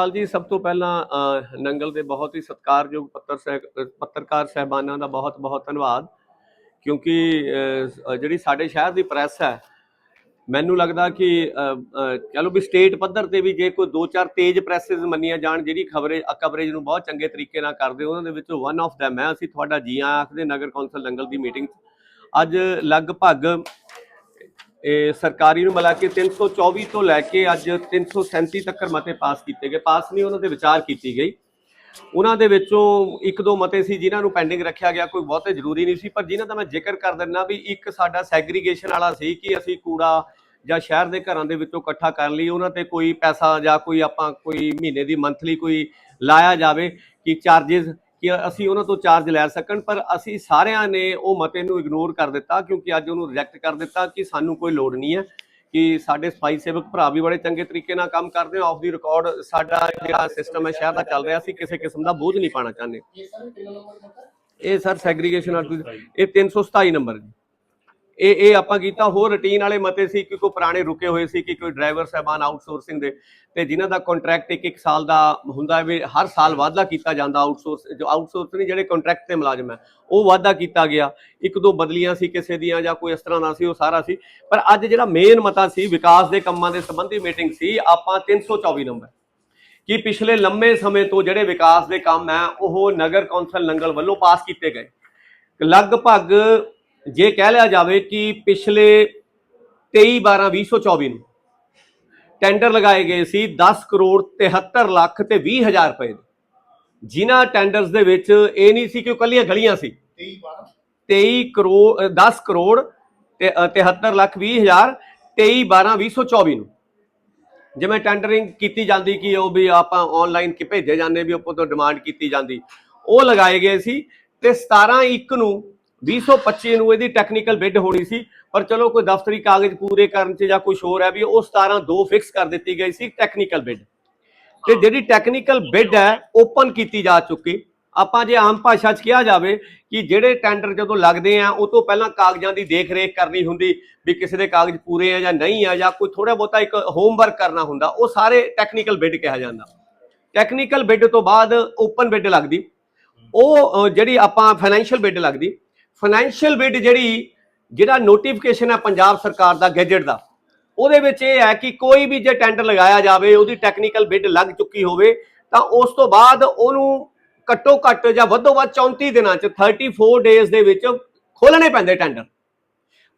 ਹਾਲ ਜੀ ਸਭ ਤੋਂ ਪਹਿਲਾਂ ਨੰਗਲ ਦੇ ਬਹੁਤ ਹੀ ਸਤਿਕਾਰਯੋਗ ਪੱਤਰ ਪੱਤਰਕਾਰ ਸਹਿਬਾਨਾਂ ਦਾ ਬਹੁਤ-ਬਹੁਤ ਧੰਨਵਾਦ। ਕਿਉਂਕਿ ਜਿਹੜੀ ਸਾਡੇ ਸ਼ਹਿਰ ਦੀ ਪ੍ਰੈਸ ਹੈ, ਮੈਨੂੰ ਲੱਗਦਾ ਕਿ ਚਲੋ ਵੀ ਸਟੇਟ ਪੱਧਰ ਤੇ ਵੀ ਜੇ ਕੋਈ ਦੋ ਚਾਰ ਤੇਜ਼ ਪ੍ਰੈਸਸ ਮੰਨੀਆਂ ਜਾਣ, ਜਿਹੜੀ ਖਬਰੇ ਕਵਰੇਜ ਨੂੰ ਬਹੁਤ ਚੰਗੇ ਤਰੀਕੇ ਨਾਲ ਕਰਦੇ, ਉਹਨਾਂ ਦੇ ਵਿੱਚੋਂ ਵਨ ਆਫ ਦੈਮ ਹੈ। ਅਸੀਂ ਤੁਹਾਡਾ ਜੀ ਆਇਆਂ ਆਖਦੇ ਨਗਰ ਕੌਂਸਲ ਨੰਗਲ ਦੀ ਮੀਟਿੰਗ ਅੱਜ ਲਗਭਗ ਇਹ ਸਰਕਾਰੀ ਨੂੰ ਮਿਲਾ ਕੇ 324 ਤੋਂ ਲੈ ਕੇ ਅੱਜ 337 ਤੱਕ ਮਤੇ ਪਾਸ ਕੀਤੇ ਗਏ। ਪਾਸ ਨਹੀਂ, ਉਹਨਾਂ ਤੇ ਵਿਚਾਰ ਕੀਤੀ ਗਈ। ਉਹਨਾਂ ਦੇ ਵਿੱਚੋਂ ਇੱਕ ਦੋ ਮਤੇ ਸੀ ਜਿਨ੍ਹਾਂ ਨੂੰ ਪੈਂਡਿੰਗ ਰੱਖਿਆ ਗਿਆ, ਕੋਈ ਬਹੁਤੇ ਜ਼ਰੂਰੀ ਨਹੀਂ ਸੀ, ਪਰ ਜਿਨ੍ਹਾਂ ਦਾ ਮੈਂ ਜ਼ਿਕਰ ਕਰ ਦਿੰਦਾ ਵੀ ਇੱਕ ਸਾਡਾ ਸੈਗਰੀਗੇਸ਼ਨ ਵਾਲਾ ਸੀ ਕਿ ਅਸੀਂ ਕੂੜਾ ਜਾਂ ਸ਼ਹਿਰ ਦੇ ਘਰਾਂ ਦੇ ਵਿੱਚੋਂ ਇਕੱਠਾ ਕਰਨ ਲਈ, ਉਹਨਾਂ ਤੇ ਕੋਈ ਪੈਸਾ ਜਾਂ ਕੋਈ ਆਪਾਂ ਕੋਈ ਮਹੀਨੇ ਦੀ ਮੰਥਲੀ ਕੋਈ ਲਾਇਆ ਜਾਵੇ ਕਿ ਚਾਰजेस ਕਿ ਅਸੀਂ ਉਹਨਾਂ ਤੋਂ ਚਾਰਜ ਲੈ ਸਕਣ, ਪਰ ਅਸੀਂ ਸਾਰਿਆਂ ਨੇ ਉਹ ਮਤੇ ਨੂੰ ਇਗਨੋਰ ਕਰ ਦਿੱਤਾ ਕਿਉਂਕਿ ਅੱਜ ਉਹਨੂੰ ਰਿਜੈਕਟ ਕਰ ਦਿੱਤਾ ਕਿ ਸਾਨੂੰ ਕੋਈ ਲੋੜ ਨਹੀਂ ਹੈ ਕਿ ਸਾਡੇ ਸਫ਼ਾਈ ਸੇਵਕ ਭਰਾ ਵੀ ਬੜੇ ਚੰਗੇ ਤਰੀਕੇ ਨਾਲ ਕੰਮ ਕਰਦੇ ਆ। ਆਫ ਦੀ ਰਿਕਾਰਡ ਸਾਡਾ ਜਿਹੜਾ ਸਿਸਟਮ ਹੈ, ਸ਼ਹਿਰ ਦਾ ਚੱਲ ਰਿਹਾ ਸੀ ਕਿਸੇ ਕਿਸਮ ਦਾ ਬੋਝ ਨਹੀਂ ਪਾਣਾ ਚਾਹੁੰਦੇ। ਇਹ ਸਰ ਸੈਗਰੀਗੇਸ਼ਨ ਆ ਇਹ 327 ਨੰਬਰ ਜੀ। ਇਹ ਇਹ ਆਪਾਂ ਕੀਤਾ, ਹੋਰ ਰੁਟੀਨ ਵਾਲੇ ਮਤੇ ਸੀ ਕਿ ਕੋਈ ਪੁਰਾਣੇ ਰੁਕੇ ਹੋਏ ਸੀ ਕਿ ਕੋਈ ਡਰਾਈਵਰ ਸਹਿਬਾਨ ਆਊਟਸੋਰਸਿੰਗ ਦੇ ਤੇ ਜਿਨ੍ਹਾਂ ਦਾ ਕੰਟਰੈਕਟ ਇੱਕ ਇੱਕ ਸਾਲ ਦਾ ਹੁੰਦਾ ਵੀ ਹਰ ਸਾਲ ਵਾਅਦਾ ਕੀਤਾ ਜਾਂਦਾ ਆਊਟਸੋਰਸ ਜੋ ਆਊਟਸੋਰਸ ਨਹੀਂ, ਜਿਹੜੇ ਕੰਟਰੈਕਟ ਤੇ ਮੁਲਾਜ਼ਮ ਹੈ, ਉਹ ਵਾਅਦਾ ਕੀਤਾ ਗਿਆ। ਇੱਕ ਦੋ ਬਦਲੀਆਂ ਸੀ ਕਿਸੇ ਦੀਆਂ ਜਾਂ ਕੋਈ ਇਸ ਤਰ੍ਹਾਂ ਦਾ ਸੀ, ਉਹ ਸਾਰਾ ਸੀ। ਪਰ ਅੱਜ ਜਿਹੜਾ ਮੇਨ ਮਤਾ ਸੀ ਵਿਕਾਸ ਦੇ ਕੰਮਾਂ ਦੇ ਸੰਬੰਧੀ ਮੀਟਿੰਗ ਸੀ, ਆਪਾਂ 324 ਨੰਬਰ ਕਿ ਪਿਛਲੇ ਲੰਮੇ ਸਮੇਂ ਤੋਂ ਜਿਹੜੇ ਵਿਕਾਸ ਦੇ ਕੰਮ ਹੈ, ਉਹ ਨਗਰ ਕੌਂਸਲ ਨੰਗਲ ਵੱਲੋਂ ਪਾਸ ਕੀਤੇ ਗਏ। ਲਗਭਗ ਜੇ ਕਹਿ ਲਿਆ ਜਾਵੇ ਕਿ ਪਿਛਲੇ 23 12 2024 ਨੂੰ ਟੈਂਡਰ ਲਗਾਏ ਗਏ ਸੀ 10 ਕਰੋੜ 73 ਲੱਖ ਤੇ 20 ਹਜ਼ਾਰ ਰੁਪਏ ਦੇ। ਜਿਨ੍ਹਾਂ ਟੈਂਡਰਸ ਦੇ ਵਿੱਚ ਇਹ ਨਹੀਂ ਸੀ ਕਿ ਉਹ ਕੱਲੀਆਂ ਗਲੀਆਂ ਸੀ। 23 ਕਰੋੜ 10 ਕਰੋੜ ਤੇ ਅ, 73 ਲੱਖ 20 ਹਜ਼ਾਰ 23 12 2024 ਨੂੰ। ਜਿਵੇਂ ਟੈਂਡਰਿੰਗ ਕੀਤੀ ਜਾਂਦੀ ਕਿ ਉਹ ਵੀ ਆਪਾਂ ਆਨਲਾਈਨ ਕਿ ਭੇਜੇ ਜਾਂਦੇ ਵੀ ਉੱਪਰ ਤੋਂ ਡਿਮਾਂਡ ਕੀਤੀ ਜਾਂਦੀ ਉਹ ਲਗਾਏ ਗਏ ਸੀ ਤੇ 17 ਇੱਕ ਨੂੰ 2025 ਨੂੰ ਇਹਦੀ ਟੈਕਨੀਕਲ ਬਿੱਡ ਹੋਣੀ ਸੀ ਪਰ ਚਲੋ ਕੋਈ ਦਫ਼ਤਰੀ ਕਾਗਜ਼ ਪੂਰੇ ਕਰਨ ਚ ਜਾਂ ਕੁਝ ਹੋਰ ਹੈ ਵੀ ਉਹ 17 ਦੋ ਫਿਕਸ ਕਰ ਦਿੱਤੀ ਗਈ ਸੀ ਟੈਕਨੀਕਲ ਬਿੱਡ ਤੇ ਜਿਹੜੀ ਟੈਕਨੀਕਲ ਬਿੱਡ ਹੈ ਓਪਨ ਕੀਤੀ ਜਾ ਚੁੱਕੀ। ਆਪਾਂ ਜੇ ਆਮ ਭਾਸ਼ਾ 'ਚ ਕਿਹਾ ਜਾਵੇ ਕਿ ਜਿਹੜੇ ਟੈਂਡਰ ਜਦੋਂ ਲੱਗਦੇ ਆ ਉਹ ਤੋਂ ਪਹਿਲਾਂ ਕਾਗਜ਼ਾਂ ਦੀ ਦੇਖ-ਰੇਖ ਕਰਨੀ ਹੁੰਦੀ ਵੀ ਕਿਸੇ ਦੇ ਕਾਗਜ਼ ਪੂਰੇ ਆ ਜਾਂ ਨਹੀਂ ਆ ਜਾਂ ਕੋਈ ਥੋੜਾ ਬਹੁਤਾ ਇੱਕ ਹੋਮਵਰਕ ਕਰਨਾ ਹੁੰਦਾ ਉਹ ਸਾਰੇ ਟੈਕਨੀਕਲ ਬਿੱਡ ਕਿਹਾ ਜਾਂਦਾ। ਟੈਕਨੀਕਲ ਬਿੱਡ ਤੋਂ ਬਾਅਦ ਓਪਨ ਬਿੱਡ ਲੱਗਦੀ। ਉਹ ਜਿਹੜੀ ਆਪਾਂ ਫਾਈਨੈਂਸ਼ੀਅਲ ਬਿੱਡ ਲੱਗਦੀ ਫਾਈਨੈਂਸ਼ੀਅਲ ਬਿੱਡ ਜਿਹੜੀ ਜਿਹੜਾ ਨੋਟੀਫਿਕੇਸ਼ਨ ਹੈ ਪੰਜਾਬ ਸਰਕਾਰ ਦਾ ਗੈਜਟ ਦਾ, ਉਹਦੇ ਵਿੱਚ ਇਹ ਹੈ ਕਿ ਕੋਈ ਵੀ ਜੇ ਟੈਂਡਰ ਲਗਾਇਆ ਜਾਵੇ, ਉਹਦੀ ਟੈਕਨੀਕਲ ਬਿੱਡ ਲੱਗ ਚੁੱਕੀ ਹੋਵੇ, ਤਾਂ ਉਸ ਤੋਂ ਬਾਅਦ ਉਹਨੂੰ ਘੱਟੋ ਘੱਟ ਜਾਂ ਵੱਧੋ ਵੱਧ 34 ਦਿਨਾਂ ਚ 34 ਡੇਜ਼ ਦੇ ਵਿੱਚ ਖੋਲਣੇ ਪੈਂਦੇ ਟੈਂਡਰ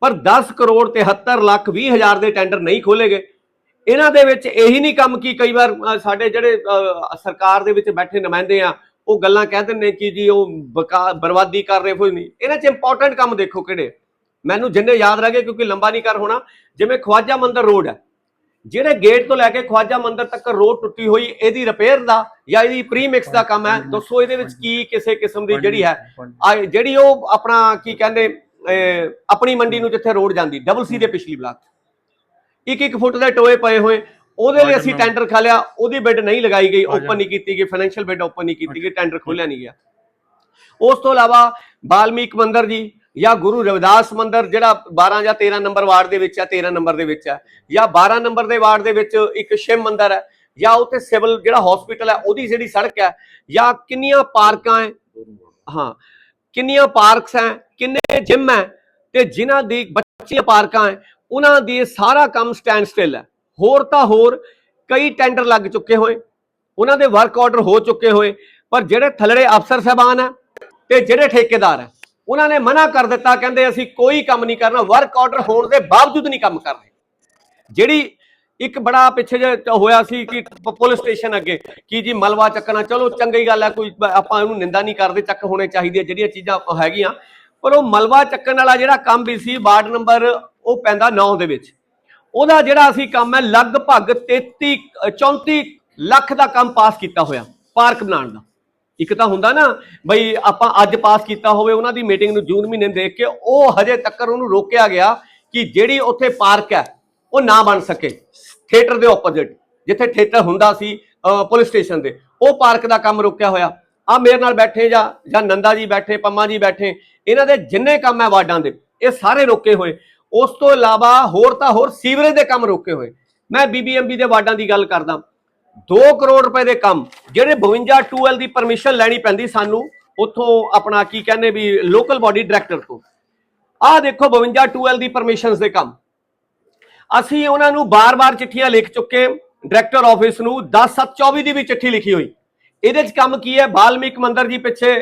ਪਰ 10 ਕਰੋੜ 73 ਲੱਖ 20 ਹਜ਼ਾਰ ਦੇ ਟੈਂਡਰ ਨਹੀਂ ਖੋਲੇ ਗਏ। ਇਹਨਾਂ ਦੇ ਵਿੱਚ ਇਹੀ ਨਹੀਂ ਕੰਮ ਕੀ ਕਈ ਵਾਰ ਸਾਡੇ ਜਿਹੜੇ ਸਰਕਾਰ ਦੇ ਵਿੱਚ ਬੈਠੇ ਨੁਮਾਇੰਦੇ ਆ ਉਹ ਗੱਲਾਂ ਕਹਿ ਦਿੰਦੇ ਕਿ ਜੀ ਉਹ ਬਰਬਾਦੀ ਕਰ ਰਹੇ ਕੋਈ ਨਹੀਂ। ਇਹਨਾਂ 'ਚ ਇੰਪੋਰਟੈਂਟ ਕੰਮ ਦੇਖੋ ਕਿਹੜੇ। ਮੈਨੂੰ ਜਿੰਨੇ ਯਾਦ ਰਹਿ ਗਏ ਕਿਉਂਕਿ ਲੰਬਾ ਨਹੀਂ ਕਰ ਹੋਣਾ। ਜਿਵੇਂ ਖਵਾਜਾ ਮੰਦਰ ਰੋਡ ਹੈ। ਜਿਹੜੇ ਗੇਟ ਤੋਂ ਲੈ ਕੇ ਖਵਾਜਾ ਮੰਦਰ ਤੱਕ ਰੋਡ ਟੁੱਟੀ ਹੋਈ ਇਹਦੀ ਰਿਪੇਅਰ ਦਾ ਜਾਂ ਇਹਦੀ ਪ੍ਰੀਮਿਕਸ ਦਾ ਕੰਮ ਹੈ। ਦੱਸੋ ਇਹਦੇ ਵਿੱਚ ਕੀ ਕਿਸੇ ਕਿਸਮ ਦੀ ਜਿਹੜੀ ਹੈ। ਜਿਹੜੀ ਉਹ ਆਪਣਾ ਕੀ ਕਹਿੰਦੇ ਆਪਣੀ ਮੰਡੀ ਨੂੰ ਜਿੱਥੇ ਰੋਡ ਜਾਂਦੀ ਡਬਲ ਸੀ ਦੇ ਪਿਛਲੀ ਬਲਾਕ ਇੱਕ ਇੱਕ ਫੁੱਟ ਦੇ ਟੋਏ ਪਏ ਹੋਏ। ਉਹਦੇ ਲਈ ਅਸੀਂ ਟੈਂਡਰ ਖਾ ਲਿਆ। ਉਹਦੀ ਬਿੱਡ ਨਹੀਂ ਲਗਾਈ ਗਈ ਓਪਨ ਨਹੀਂ ਕੀਤੀ ਗਈ ਫਾਈਨੈਂਸ਼ੀਅਲ ਬਿੱਡ ਓਪਨ ਨਹੀਂ ਕੀਤੀ ਗਈ ਟੈਂਡਰ ਖੋਲਿਆ ਨਹੀਂ ਗਿਆ। ਉਸ ਤੋਂ ਇਲਾਵਾ ਬਾਲਮੀਕ ਮੰਦਰ ਜੀ ਜਾਂ ਗੁਰੂ ਰਵਿਦਾਸ ਮੰਦਰ ਜਿਹੜਾ 12 ਜਾਂ 13 ਨੰਬਰ ਵਾਰਡ ਦੇ ਵਿੱਚ ਹੈ 13 ਨੰਬਰ ਦੇ ਵਿੱਚ ਹੈ ਜਾਂ 12 ਨੰਬਰ ਦੇ ਵਾਰਡ ਦੇ ਵਿੱਚ ਇੱਕ ਸ਼ਿਵ ਮੰਦਰ ਹੈ ਜਾਂ ਉੱਥੇ ਸਿਵਲ ਜਿਹੜਾ ਹਸਪੀਟਲ ਹੈ ਉਹਦੀ ਜਿਹੜੀ ਸੜਕ ਹੈ ਜਾਂ ਕਿੰਨੀਆਂ ਪਾਰਕਾਂ ਹੈ? ਹਾਂ ਕਿੰਨੀਆਂ ਪਾਰਕਸ ਹੈ ਕਿੰਨੇ ਜਿਮ ਹੈ ਤੇ ਜਿਨ੍ਹਾਂ ਦੀ ਬੱਚੀਆਂ ਪਾਰਕਾਂ ਹੈ ਉਹਨਾਂ ਦੀ ਸਾਰਾ ਕੰਮ ਸਟੈਂਡ ਸਟਿਲ ਹੈ। ਹੋਰ ਤਾਂ ਹੋਰ ਕਈ ਟੈਂਡਰ ਲੱਗ ਚੁੱਕੇ ਹੋਏ, ਉਹਨਾਂ ਦੇ ਵਰਕ ਆਰਡਰ ਹੋ ਚੁੱਕੇ ਹੋਏ, ਪਰ ਜਿਹੜੇ ਥੱਲੜੇ ਅਫਸਰ ਸਾਹਿਬਾਨ ਹੈ ਤੇ ਜਿਹੜੇ ਠੇਕੇਦਾਰ ਹੈ ਉਹਨਾਂ ਨੇ ਮਨਾ ਕਰ ਦਿੱਤਾ, ਕਹਿੰਦੇ ਅਸੀਂ ਕੋਈ ਕੰਮ ਨਹੀਂ ਕਰਨਾ ਵਰਕ ਆਰਡਰ ਹੋਣ ਦੇ ਬਾਵਜੂਦ ਨਹੀਂ ਕੰਮ ਕਰ ਰਹੇ। ਜਿਹੜੀ ਇੱਕ ਬੜਾ ਪਿੱਛੇ ਜੇ ਹੋਇਆ ਸੀ ਕਿ ਪੁਲਿਸ ਸਟੇਸ਼ਨ ਅੱਗੇ, ਕਿ ਜੀ ਮਲਵਾ ਚੱਕਣਾ, ਚਲੋ ਚੰਗੀ ਗੱਲ ਹੈ ਕੋਈ ਆਪਾਂ ਇਹਨੂੰ ਨਿੰਦਾ ਨਹੀਂ ਕਰਦੇ, ਚੱਕ ਹੋਣੇ ਚਾਹੀਦੇ ਜਿਹੜੀਆਂ ਚੀਜ਼ਾਂ ਹੈਗੀਆਂ, ਪਰ ਉਹ ਮਲਵਾ ਚੱਕਣ ਵਾਲਾ ਜਿਹੜਾ ਕੰਮ ਵੀ ਸੀ, ਵਾਰਡ ਨੰਬਰ ਉਹ ਪੈਂਦਾ 9 ਦੇ ਵਿੱਚ। ਉਹਦਾ ਜਿਹੜਾ ਅਸੀਂ ਕੰਮ ਹੈ ਲਗਭਗ 33 ਅ, 34 ਲੱਖ ਦਾ ਕੰਮ ਪਾਸ ਕੀਤਾ ਹੋਇਆ ਪਾਰਕ ਬਣਾਉਣ ਦਾ। ਇੱਕ ਤਾਂ ਹੁੰਦਾ ਨਾ ਬਈ ਆਪਾਂ ਅੱਜ ਪਾਸ ਕੀਤਾ ਹੋਵੇ ਉਹਨਾਂ ਦੀ ਮੀਟਿੰਗ ਨੂੰ ਜੂਨ ਮਹੀਨੇ ਦੇਖ ਕੇ ਉਹ ਹਜੇ ਤੱਕ ਉਹਨੂੰ ਰੋਕਿਆ ਗਿਆ ਕਿ ਜਿਹੜੀ ਉੱਥੇ ਪਾਰਕ ਹੈ ਉਹ ਨਾ ਬਣ ਸਕੇ। ਥੀਏਟਰ ਦੇ ਆਪੋਜ਼ਿਟ ਜਿੱਥੇ ਥੀਏਟਰ ਹੁੰਦਾ ਸੀ ਪੁਲਿਸ ਸਟੇਸ਼ਨ ਦੇ ਉਹ ਪਾਰਕ ਦਾ ਕੰਮ ਰੁਕਿਆ ਹੋਇਆ। ਆ ਮੇਰੇ ਨਾਲ ਬੈਠੇ ਜਾਂ ਜਾਂ ਨੰਦਾ ਜੀ ਬੈਠੇ ਪੰਮਾ ਜੀ ਬੈਠੇ ਇਹਨਾਂ ਦੇ ਜਿੰਨੇ ਕੰਮ ਹੈ ਵਾਰਡਾਂ ਦੇ ਇਹ ਸਾਰੇ ਰੋਕੇ ਹੋਏ। ਉਸ ਤੋਂ ਇਲਾਵਾ ਹੋਰ ਤਾਂ ਹੋਰ ਸੀਵਰੇਜ ਦੇ ਕੰਮ ਰੋਕੇ ਹੋਏ। ਮੈਂ ਬੀਬੀਐਮਬੀ ਦੇ ਵਾਰਡਾਂ ਦੀ ਗੱਲ ਕਰਦਾ। 2 ਕਰੋੜ ਰੁਪਏ ਦੇ ਕੰਮ, ਜਿਹੜੇ 52 2L ਦੀ ਪਰਮਿਸ਼ਨ ਲੈਣੀ ਪੈਂਦੀ ਸਾਨੂੰ, ਉੱਥੋਂ ਆਪਣਾ ਕੀ ਕਹਿੰਦੇ ਵੀ ਲੋਕਲ ਬਾਡੀ ਡਾਇਰੈਕਟਰ ਤੋਂ। ਆਹ ਦੇਖੋ 52 2L ਦੀ ਪਰਮਿਸ਼ਨਸ ਦੇ ਕੰਮ। ਅਸੀਂ ਉਹਨਾਂ ਨੂੰ ਬਾਰ-ਬਾਰ ਚਿੱਠੀਆਂ ਲਿਖ ਚੁੱਕੇ ਡਾਇਰੈਕਟਰ ਆਫਿਸ ਨੂੰ 10/7/24 ਦੀ ਵੀ ਚਿੱਠੀ ਲਿਖੀ ਹੋਈ। ਇਹਦੇ 'ਚ ਕੰਮ ਕੀ ਹੈ? ਬਾਲਮੀਕ ਮੰਦਰ ਜੀ ਪਿੱਛੇ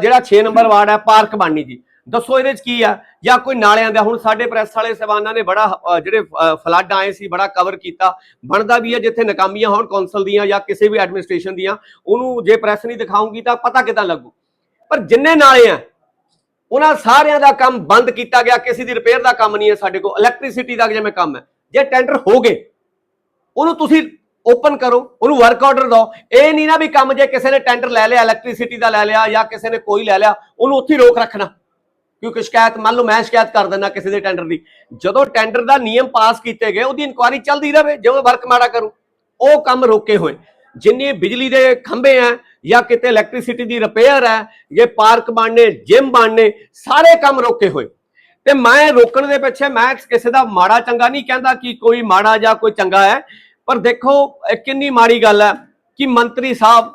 ਜਿਹੜਾ 6 ਨੰਬਰ ਵਾਰਡ ਹੈ, ਪਾਰਕ ਬਾਣੀ ਜੀ। ਦੱਸੋ ਇਹਦੇ 'ਚ ਕੀ ਆ? ਜਾਂ ਕੋਈ ਨਾਲਿਆਂ ਦਾ? ਹੁਣ ਸਾਡੇ ਪ੍ਰੈਸ ਵਾਲੇ ਸਵਾਨਾਂ ਨੇ ਬੜਾ ਜਿਹੜੇ ਫਲੱਡ ਆਏ ਸੀ, ਬੜਾ ਕਵਰ ਕੀਤਾ। ਬਣਦਾ ਵੀ ਹੈ ਜਿੱਥੇ ਨਕਾਮੀਆਂ ਹੋਣ ਕੌਂਸਲ ਦੀਆਂ ਜਾਂ ਕਿਸੇ ਵੀ ਐਡਮਿਨਿਸਟ੍ਰੇਸ਼ਨ ਦੀਆਂ, ਉਹਨੂੰ ਜੇ ਪ੍ਰੈਸ ਨਹੀਂ ਦਿਖਾਉਂਗੀ ਤਾਂ ਪਤਾ ਕਿਦਾਂ ਲੱਗੂ? ਪਰ ਜਿੰਨੇ ਨਾਲੇ ਆ, ਉਹਨਾਂ ਸਾਰਿਆਂ ਦਾ ਕੰਮ ਬੰਦ ਕੀਤਾ ਗਿਆ। ਕਿਸੇ ਦੀ ਰਿਪੇਅਰ ਦਾ ਕੰਮ ਨਹੀਂ ਹੈ ਸਾਡੇ ਕੋਲ। ਇਲੈਕਟ੍ਰਿਸਿਟੀ ਦਾ ਜਿਵੇਂ ਕੰਮ ਹੈ? ਜੇ ਟੈਂਡਰ ਹੋ ਗਏ, ਉਹਨੂੰ ਤੁਸੀਂ ਓਪਨ ਕਰੋ, ਉਹਨੂੰ ਵਰਕ ਆਰਡਰ ਦਿਓ। ਇਹ ਨਹੀਂ ਨਾ ਵੀ ਕੰਮ ਜੇ ਕਿਸੇ ਨੇ ਟੈਂਡਰ ਲੈ ਲਿਆ ਇਲੈਕਟ੍ਰਿਸਿਟੀ ਦਾ ਲੈ ਲਿਆ ਜਾਂ ਕਿਸੇ ਨੇ ਕੋਈ ਲੈ ਲਿਆ, ਉਹਨੂੰ ਉੱਥੇ ਰੋਕ ਰੱਖਣਾ। ਕਿਉਂਕਿ ਸ਼ਿਕਾਇਤ, ਮੰਨ ਲਓ ਮੈਂ ਸ਼ਿਕਾਇਤ ਕਰ ਦਿੰਦਾ ਕਿਸੇ ਦੇ ਟੈਂਡਰ ਦੀ। ਜਦੋਂ ਟੈਂਡਰ ਦਾ ਨਿਯਮ ਪਾਸ ਕੀਤੇ ਗਏ, ਉਹਦੀ ਇਨਕੁਆਇਰੀ ਚੱਲਦੀ ਰਹੇ ਜਿਵੇਂ ਵਰਕ ਮਾੜਾ ਕਰੂ। ਉਹ ਕੰਮ ਰੋਕੇ ਹੋਏ। ਜਿੰਨੀ ਬਿਜਲੀ ਦੇ ਖੰਭੇ ਆ, ਜਾਂ ਕਿਤੇ ਇਲੈਕਟ੍ਰਿਸਿਟੀ ਦੀ ਰਿਪੇਅਰ ਹੈ ਇਹ ਪਾਰਕ ਬਣਨੇ ਜਿਮ ਬਣਨੇ, ਸਾਰੇ ਕੰਮ ਰੋਕੇ ਹੋਏ। ਤੇ ਮੈਂ ਰੋਕਣ ਦੇ ਪਿੱਛੇ ਮੈਂ ਕਿਸੇ ਦਾ ਮਾੜਾ ਚੰਗਾ ਨਹੀਂ ਕਹਿੰਦਾ ਕਿ ਕੋਈ ਮਾੜਾ ਜਾਂ ਕੋਈ ਚੰਗਾ ਹੈ। ਪਰ ਦੇਖੋ ਕਿੰਨੀ ਮਾੜੀ ਗੱਲ ਹੈ ਕਿ ਮੰਤਰੀ ਸਾਹਿਬ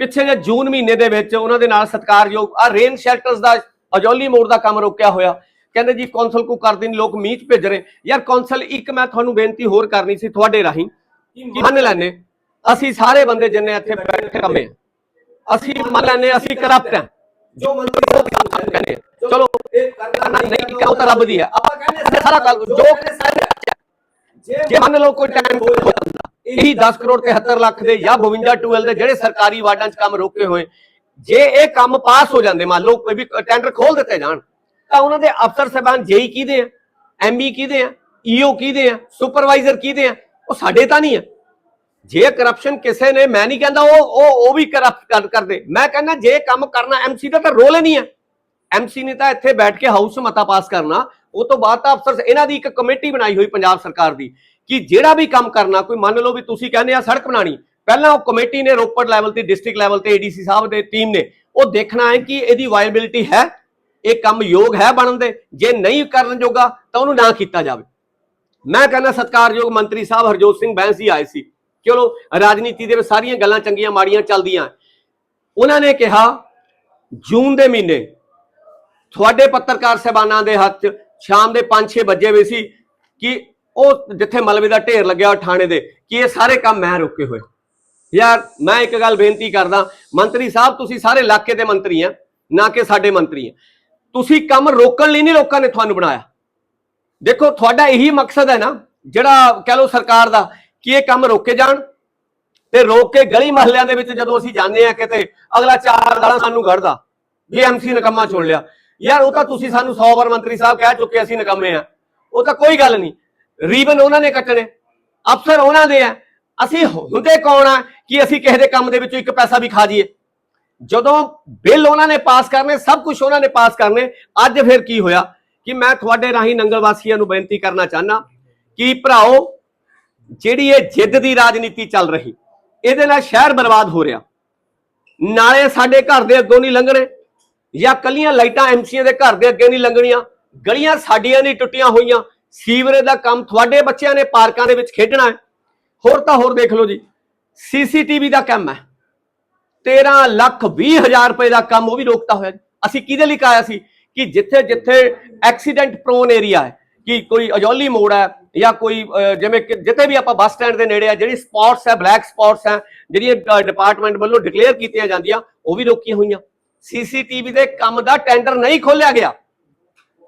ਪਿੱਛੇ ਜੇ ਜੂਨ ਮਹੀਨੇ ਦੇ ਵਿੱਚ ਉਹਨਾਂ ਦੇ ਨਾਲ ਸਤਕਾਰਯੋਗ ਆ ਰੇਨ ਸ਼ੈਲਟਰਸ ਦਾ ਅਜੌਲੀ ਮੋੜ ਦਾ ਕੰਮ ਰੋਕਿਆ ਹੋਇਆ। ਕਹਿੰਦੇ ਜੀ ਕੌਂਸਲ ਕੋ ਕਰ ਦੇਣ ਲੋਕ ਮੀਂਹ 'ਚ ਭੇਜ ਰਹੇ। ਯਾਰ ਕੌਂਸਲ ਇੱਕ ਮੈਂ ਤੁਹਾਨੂੰ ਬੇਨਤੀ ਹੋਰ ਕਰਨੀ ਸੀ ਤੁਹਾਡੇ ਰਾਹੀਂ। ਕਿ ਮੰਨ ਲੈਨੇ ਅਸੀਂ ਸਾਰੇ ਬੰਦੇ ਜਿੰਨੇ ਇੱਥੇ ਬੈਠੇ ਕੰਮੇ ਅਸੀਂ ਮੰਨ ਲੈਨੇ ਅਸੀਂ ਕਰਪਟ ਹਾਂ ਜੋ ਮੰਤਰੀ ਕਹਿੰਦੇ ਆ। ਚਲੋ ਇਹ ਕਰਨਾ ਨਹੀਂ ਕਿਉਂ ਤਾਂ ਰੱਬ ਦੀ ਹੈ ਆਪਾਂ ਕਹਿੰਦੇ ਸਾਰਾ ਜੋ ਜੇ ਮੰਨ ਲਓ ਕੋਈ ਟਾਈਮ ਹੋ ਜਾਂਦਾ। ਇਹੀ 10 ਕਰੋੜ 73 ਲੱਖ ਦੇ ਜਾਂ 52 ਟੂਐਲ ਦੇ ਜਿਹੜੇ ਸਰਕਾਰੀ ਵਾਰਡਾਂ 'ਚ ਕੰਮ ਰੋਕੇ ਹੋਏ। ਜੇ ਇਹ ਕੰਮ ਪਾਸ ਹੋ ਜਾਂਦੇ, ਮੰਨ ਲਓ ਕੋਈ ਵੀ ਟੈਂਡਰ ਖੋਲ ਦਿੱਤੇ ਜਾਣ, ਤਾਂ ਉਹਨਾਂ ਦੇ ਅਫਸਰ ਸਾਹਿਬਾਨ ਜੇਈ ਕਿਹਦੇ ਆ? ਐਮਈ ਕਿਹਦੇ ਆ? ਈਓ ਕਿਹਦੇ ਆ? ਸੁਪਰਵਾਈਜ਼ਰ ਕਿਹਦੇ ਆ? ਉਹ ਸਾਡੇ ਤਾਂ ਨਹੀਂ ਆ। ਜੇ ਕਰਪਸ਼ਨ ਕਿਸੇ ਨੇ, ਮੈਂ ਨਹੀਂ ਕਹਿੰਦਾ ਉਹ ਉਹ ਉਹ ਵੀ ਕਰਪਟ ਕਰਦੇ। ਮੈਂ ਕਹਿੰਦਾ ਜੇ ਕੰਮ ਕਰਨਾ ਐਮਸੀ ਦਾ ਤਾਂ ਰੋਲ ਹੀ ਨਹੀਂ ਹੈ ਐਮਸੀ ਨੇ ਤਾਂ ਇੱਥੇ ਬੈਠ ਕੇ ਹਾਊਸ 'ਚ ਮਤਾ ਪਾਸ ਕਰਨਾ। ਉਹ ਤੋਂ ਬਾਅਦ ਤਾਂ ਅਫਸਰ ਇਹਨਾਂ ਦੀ ਇੱਕ ਕਮੇਟੀ ਬਣਾਈ ਹੋਈ ਪੰਜਾਬ ਸਰਕਾਰ ਦੀ ਕਿ ਜਿਹੜਾ ਵੀ ਕੰਮ ਕਰਨਾ, ਕੋਈ ਮੰਨ ਲਓ ਵੀ ਤੁਸੀਂ ਕਹਿੰਦੇ ਆ ਸੜਕ ਬਣਾਣੀ ਪਹਿਲਾਂ ਉਹ ਕਮੇਟੀ ਨੇ ਰੋਪੜ ਲੈਵਲ ਤੇ ਡਿਸਟ੍ਰਿਕਟ ਲੈਵਲ ਤੇ ਏਡੀਸੀ ਸਾਹਿਬ ਦੇ ਟੀਮ ਨੇ, ਉਹ ਦੇਖਣਾ ਹੈ ਕਿ ਇਹਦੀ ਵਾਇਬਿਲਿਟੀ ਹੈ, ਇਹ ਕੰਮ ਯੋਗ ਹੈ ਬਣਨ ਦੇ, ਜੇ ਨਹੀਂ ਕਰਨ ਜੋਗਾ ਤਾਂ ਉਹਨੂੰ ਨਾ ਕੀਤਾ ਜਾਵੇ। ਮੈਂ ਕਹਿੰਦਾ ਸਤਕਾਰਯੋਗ ਮੰਤਰੀ ਸਾਹਿਬ ਹਰਜੋਤ ਸਿੰਘ ਬੈਂਸ ਜੀ ਆਏ ਸੀ। ਚਲੋ, ਰਾਜਨੀਤੀ ਦੇ ਵਿੱਚ ਸਾਰੀਆਂ ਗੱਲਾਂ ਚੰਗੀਆਂ ਮਾੜੀਆਂ ਚੱਲਦੀਆਂ। ਉਹਨਾਂ ਨੇ ਕਿਹਾ, ਜੂਨ ਦੇ ਮਹੀਨੇ ਤੁਹਾਡੇ ਪੱਤਰਕਾਰ ਸਹਿਬਾਨਾਂ ਦੇ ਹੱਥ 'ਚ ਸ਼ਾਮ ਦੇ 5-6 ਵਜੇ ਵੀ ਸੀ ਕਿ ਉਹ ਜਿੱਥੇ ਮਲਬੇ ਦਾ ਢੇਰ ਲੱਗਿਆ ਉਹ ਦੇ, ਕਿ ਇਹ ਸਾਰੇ ਕੰਮ ਮੈਂ ਰੋਕੇ ਹੋਏ। ਯਾਰ, ਮੈਂ ਇੱਕ ਗੱਲ ਬੇਨਤੀ ਕਰਦਾ, ਮੰਤਰੀ ਸਾਹਿਬ, ਤੁਸੀਂ ਸਾਰੇ ਇਲਾਕੇ ਦੇ ਮੰਤਰੀ ਆ, ਨਾ ਕਿ ਸਾਡੇ ਮੰਤਰੀ ਆ। ਤੁਸੀਂ ਕੰਮ ਰੋਕਣ ਲਈ ਨਹੀਂ ਲੋਕਾਂ ਨੇ ਤੁਹਾਨੂੰ ਬਣਾਇਆ। ਦੇਖੋ, ਤੁਹਾਡਾ ਇਹੀ ਮਕਸਦ ਹੈ ਨਾ, ਜਿਹੜਾ ਕਹਿ ਲਓ ਸਰਕਾਰ ਦਾ, ਕਿ ਇਹ ਕੰਮ ਰੋਕੇ ਜਾਣ ਤੇ ਰੋਕ ਕੇ ਗਲੀ ਮਹੱਲਿਆਂ ਦੇ ਵਿੱਚ ਜਦੋਂ ਅਸੀਂ ਜਾਂਦੇ ਆ ਕਿਤੇ, ਅਗਲਾ ਚਾਰ ਗਾਲਾਂ ਸਾਨੂੰ ਘੜਦਾ, ਵੀ ਐਮਸੀ ਨਕਮਾ ਚੁਣ ਲਿਆ। ਯਾਰ, ਉਹ ਤਾਂ ਤੁਸੀਂ ਸਾਨੂੰ 100 ਵਾਰ ਮੰਤਰੀ ਸਾਹਿਬ ਕਹਿ ਚੁੱਕੇ ਅਸੀਂ ਨਕਮੇ ਆ। ਉਹ ਤਾਂ ਕੋਈ ਗੱਲ ਨਹੀਂ। ਰੀਬਨ ਉਹਨਾਂ ਨੇ ਕੱਟਣੇ। ਅਫਸਰ ਉਹਨਾਂ ਦੇ ਆ। ਅਸੀਂ ਹੁੰਦੇ ਕੌਣ ਆ? ਕਿ ਅਸੀਂ ਕਿਸੇ ਦੇ ਕੰਮ ਦੇ ਵਿੱਚੋਂ ਇੱਕ ਪੈਸਾ ਵੀ ਖਾ ਜਾਈਏ? ਜਦੋਂ ਬਿੱਲ ਉਹਨਾਂ ਨੇ ਪਾਸ ਕਰਨੇ, ਸਭ ਕੁਝ ਉਹਨਾਂ ਨੇ ਪਾਸ ਕਰਨੇ, ਅੱਜ ਫਿਰ ਕੀ ਹੋਇਆ? ਕਿ ਮੈਂ ਤੁਹਾਡੇ ਰਾਹੀਂ ਨੰਗਲ ਵਾਸੀਆਂ ਨੂੰ ਬੇਨਤੀ ਕਰਨਾ ਚਾਹਨਾ ਕਿ ਭਰਾਓ, ਜਿਹੜੀ ਇਹ ਜਿੱਦ ਦੀ ਰਾਜਨੀਤੀ ਚੱਲ ਰਹੀ, ਇਹਦੇ ਨਾਲ ਸ਼ਹਿਰ ਬਰਬਾਦ ਹੋ ਰਿਹਾ। ਨਾਲੇ ਸਾਡੇ ਘਰ ਦੇ ਅੱਗੋਂ ਨਹੀਂ ਲੰਘਣੇ, ਜਾਂ ਕੱਲੀਆਂ ਲਾਈਟਾਂ ਐਮਸੀਆਂ ਦੇ ਘਰ ਦੇ ਅੱਗੇ ਨਹੀਂ ਲੰਘਣੀਆਂ, ਗਲੀਆਂ ਸਾਡੀਆਂ ਨਹੀਂ ਟੁੱਟੀਆਂ ਹੋਈਆਂ, ਸੀਵਰੇਜ ਦਾ ਕੰਮ ਤੁਹਾਡੇ ਬੱਚਿਆਂ ਨੇ ਪਾਰਕਾਂ ਦੇ ਵਿੱਚ ਖੇਡਣਾ ਹੈ। ਹੋਰ ਤਾਂ ਹੋਰ ਦੇਖ ਲਓ ਜੀ। ਸੀਸੀਟੀਵੀ ਦਾ ਕੰਮ ਹੈ। 13 ਲੱਖ 20 ਹਜ਼ਾਰ ਰੁਪਏ ਦਾ ਕੰਮ ਉਹ ਵੀ ਰੋਕਤਾ ਹੋਇਆ ਜੀ। ਅਸੀਂ ਕਿਹਦੇ ਲਈ ਕਾਇਆ ਸੀ? ਕਿ ਜਿੱਥੇ ਜਿੱਥੇ ਐਕਸੀਡੈਂਟ ਪ੍ਰੋਨ ਏਰੀਆ ਹੈ, ਕਿ ਕੋਈ ਅਜੌਲੀ ਮੋੜ ਹੈ ਜਾਂ ਕੋਈ ਜਿਵੇਂ ਕਿ ਜਿੱਥੇ ਵੀ ਆਪਾਂ ਬੱਸ ਸਟੈਂਡ ਦੇ ਨੇੜੇ ਆ ਜਿਹੜੀ ਸਪੌਟਸ ਹੈ, ਬਲੈਕ ਸਪੌਟਸ ਹੈ, ਜਿਹੜੀਆਂ ਡਿਪਾਰਟਮੈਂਟ ਵੱਲੋਂ ਡਿਕਲੇਅਰ ਕੀਤੀਆਂ ਜਾਂਦੀਆਂ, ਉਹ ਵੀ ਰੋਕੀਆਂ ਹੋਈਆਂ। ਸੀਸੀਟੀਵੀ ਦੇ ਕੰਮ ਦਾ ਟੈਂਡਰ ਨਹੀਂ ਖੋਲਿਆ ਗਿਆ।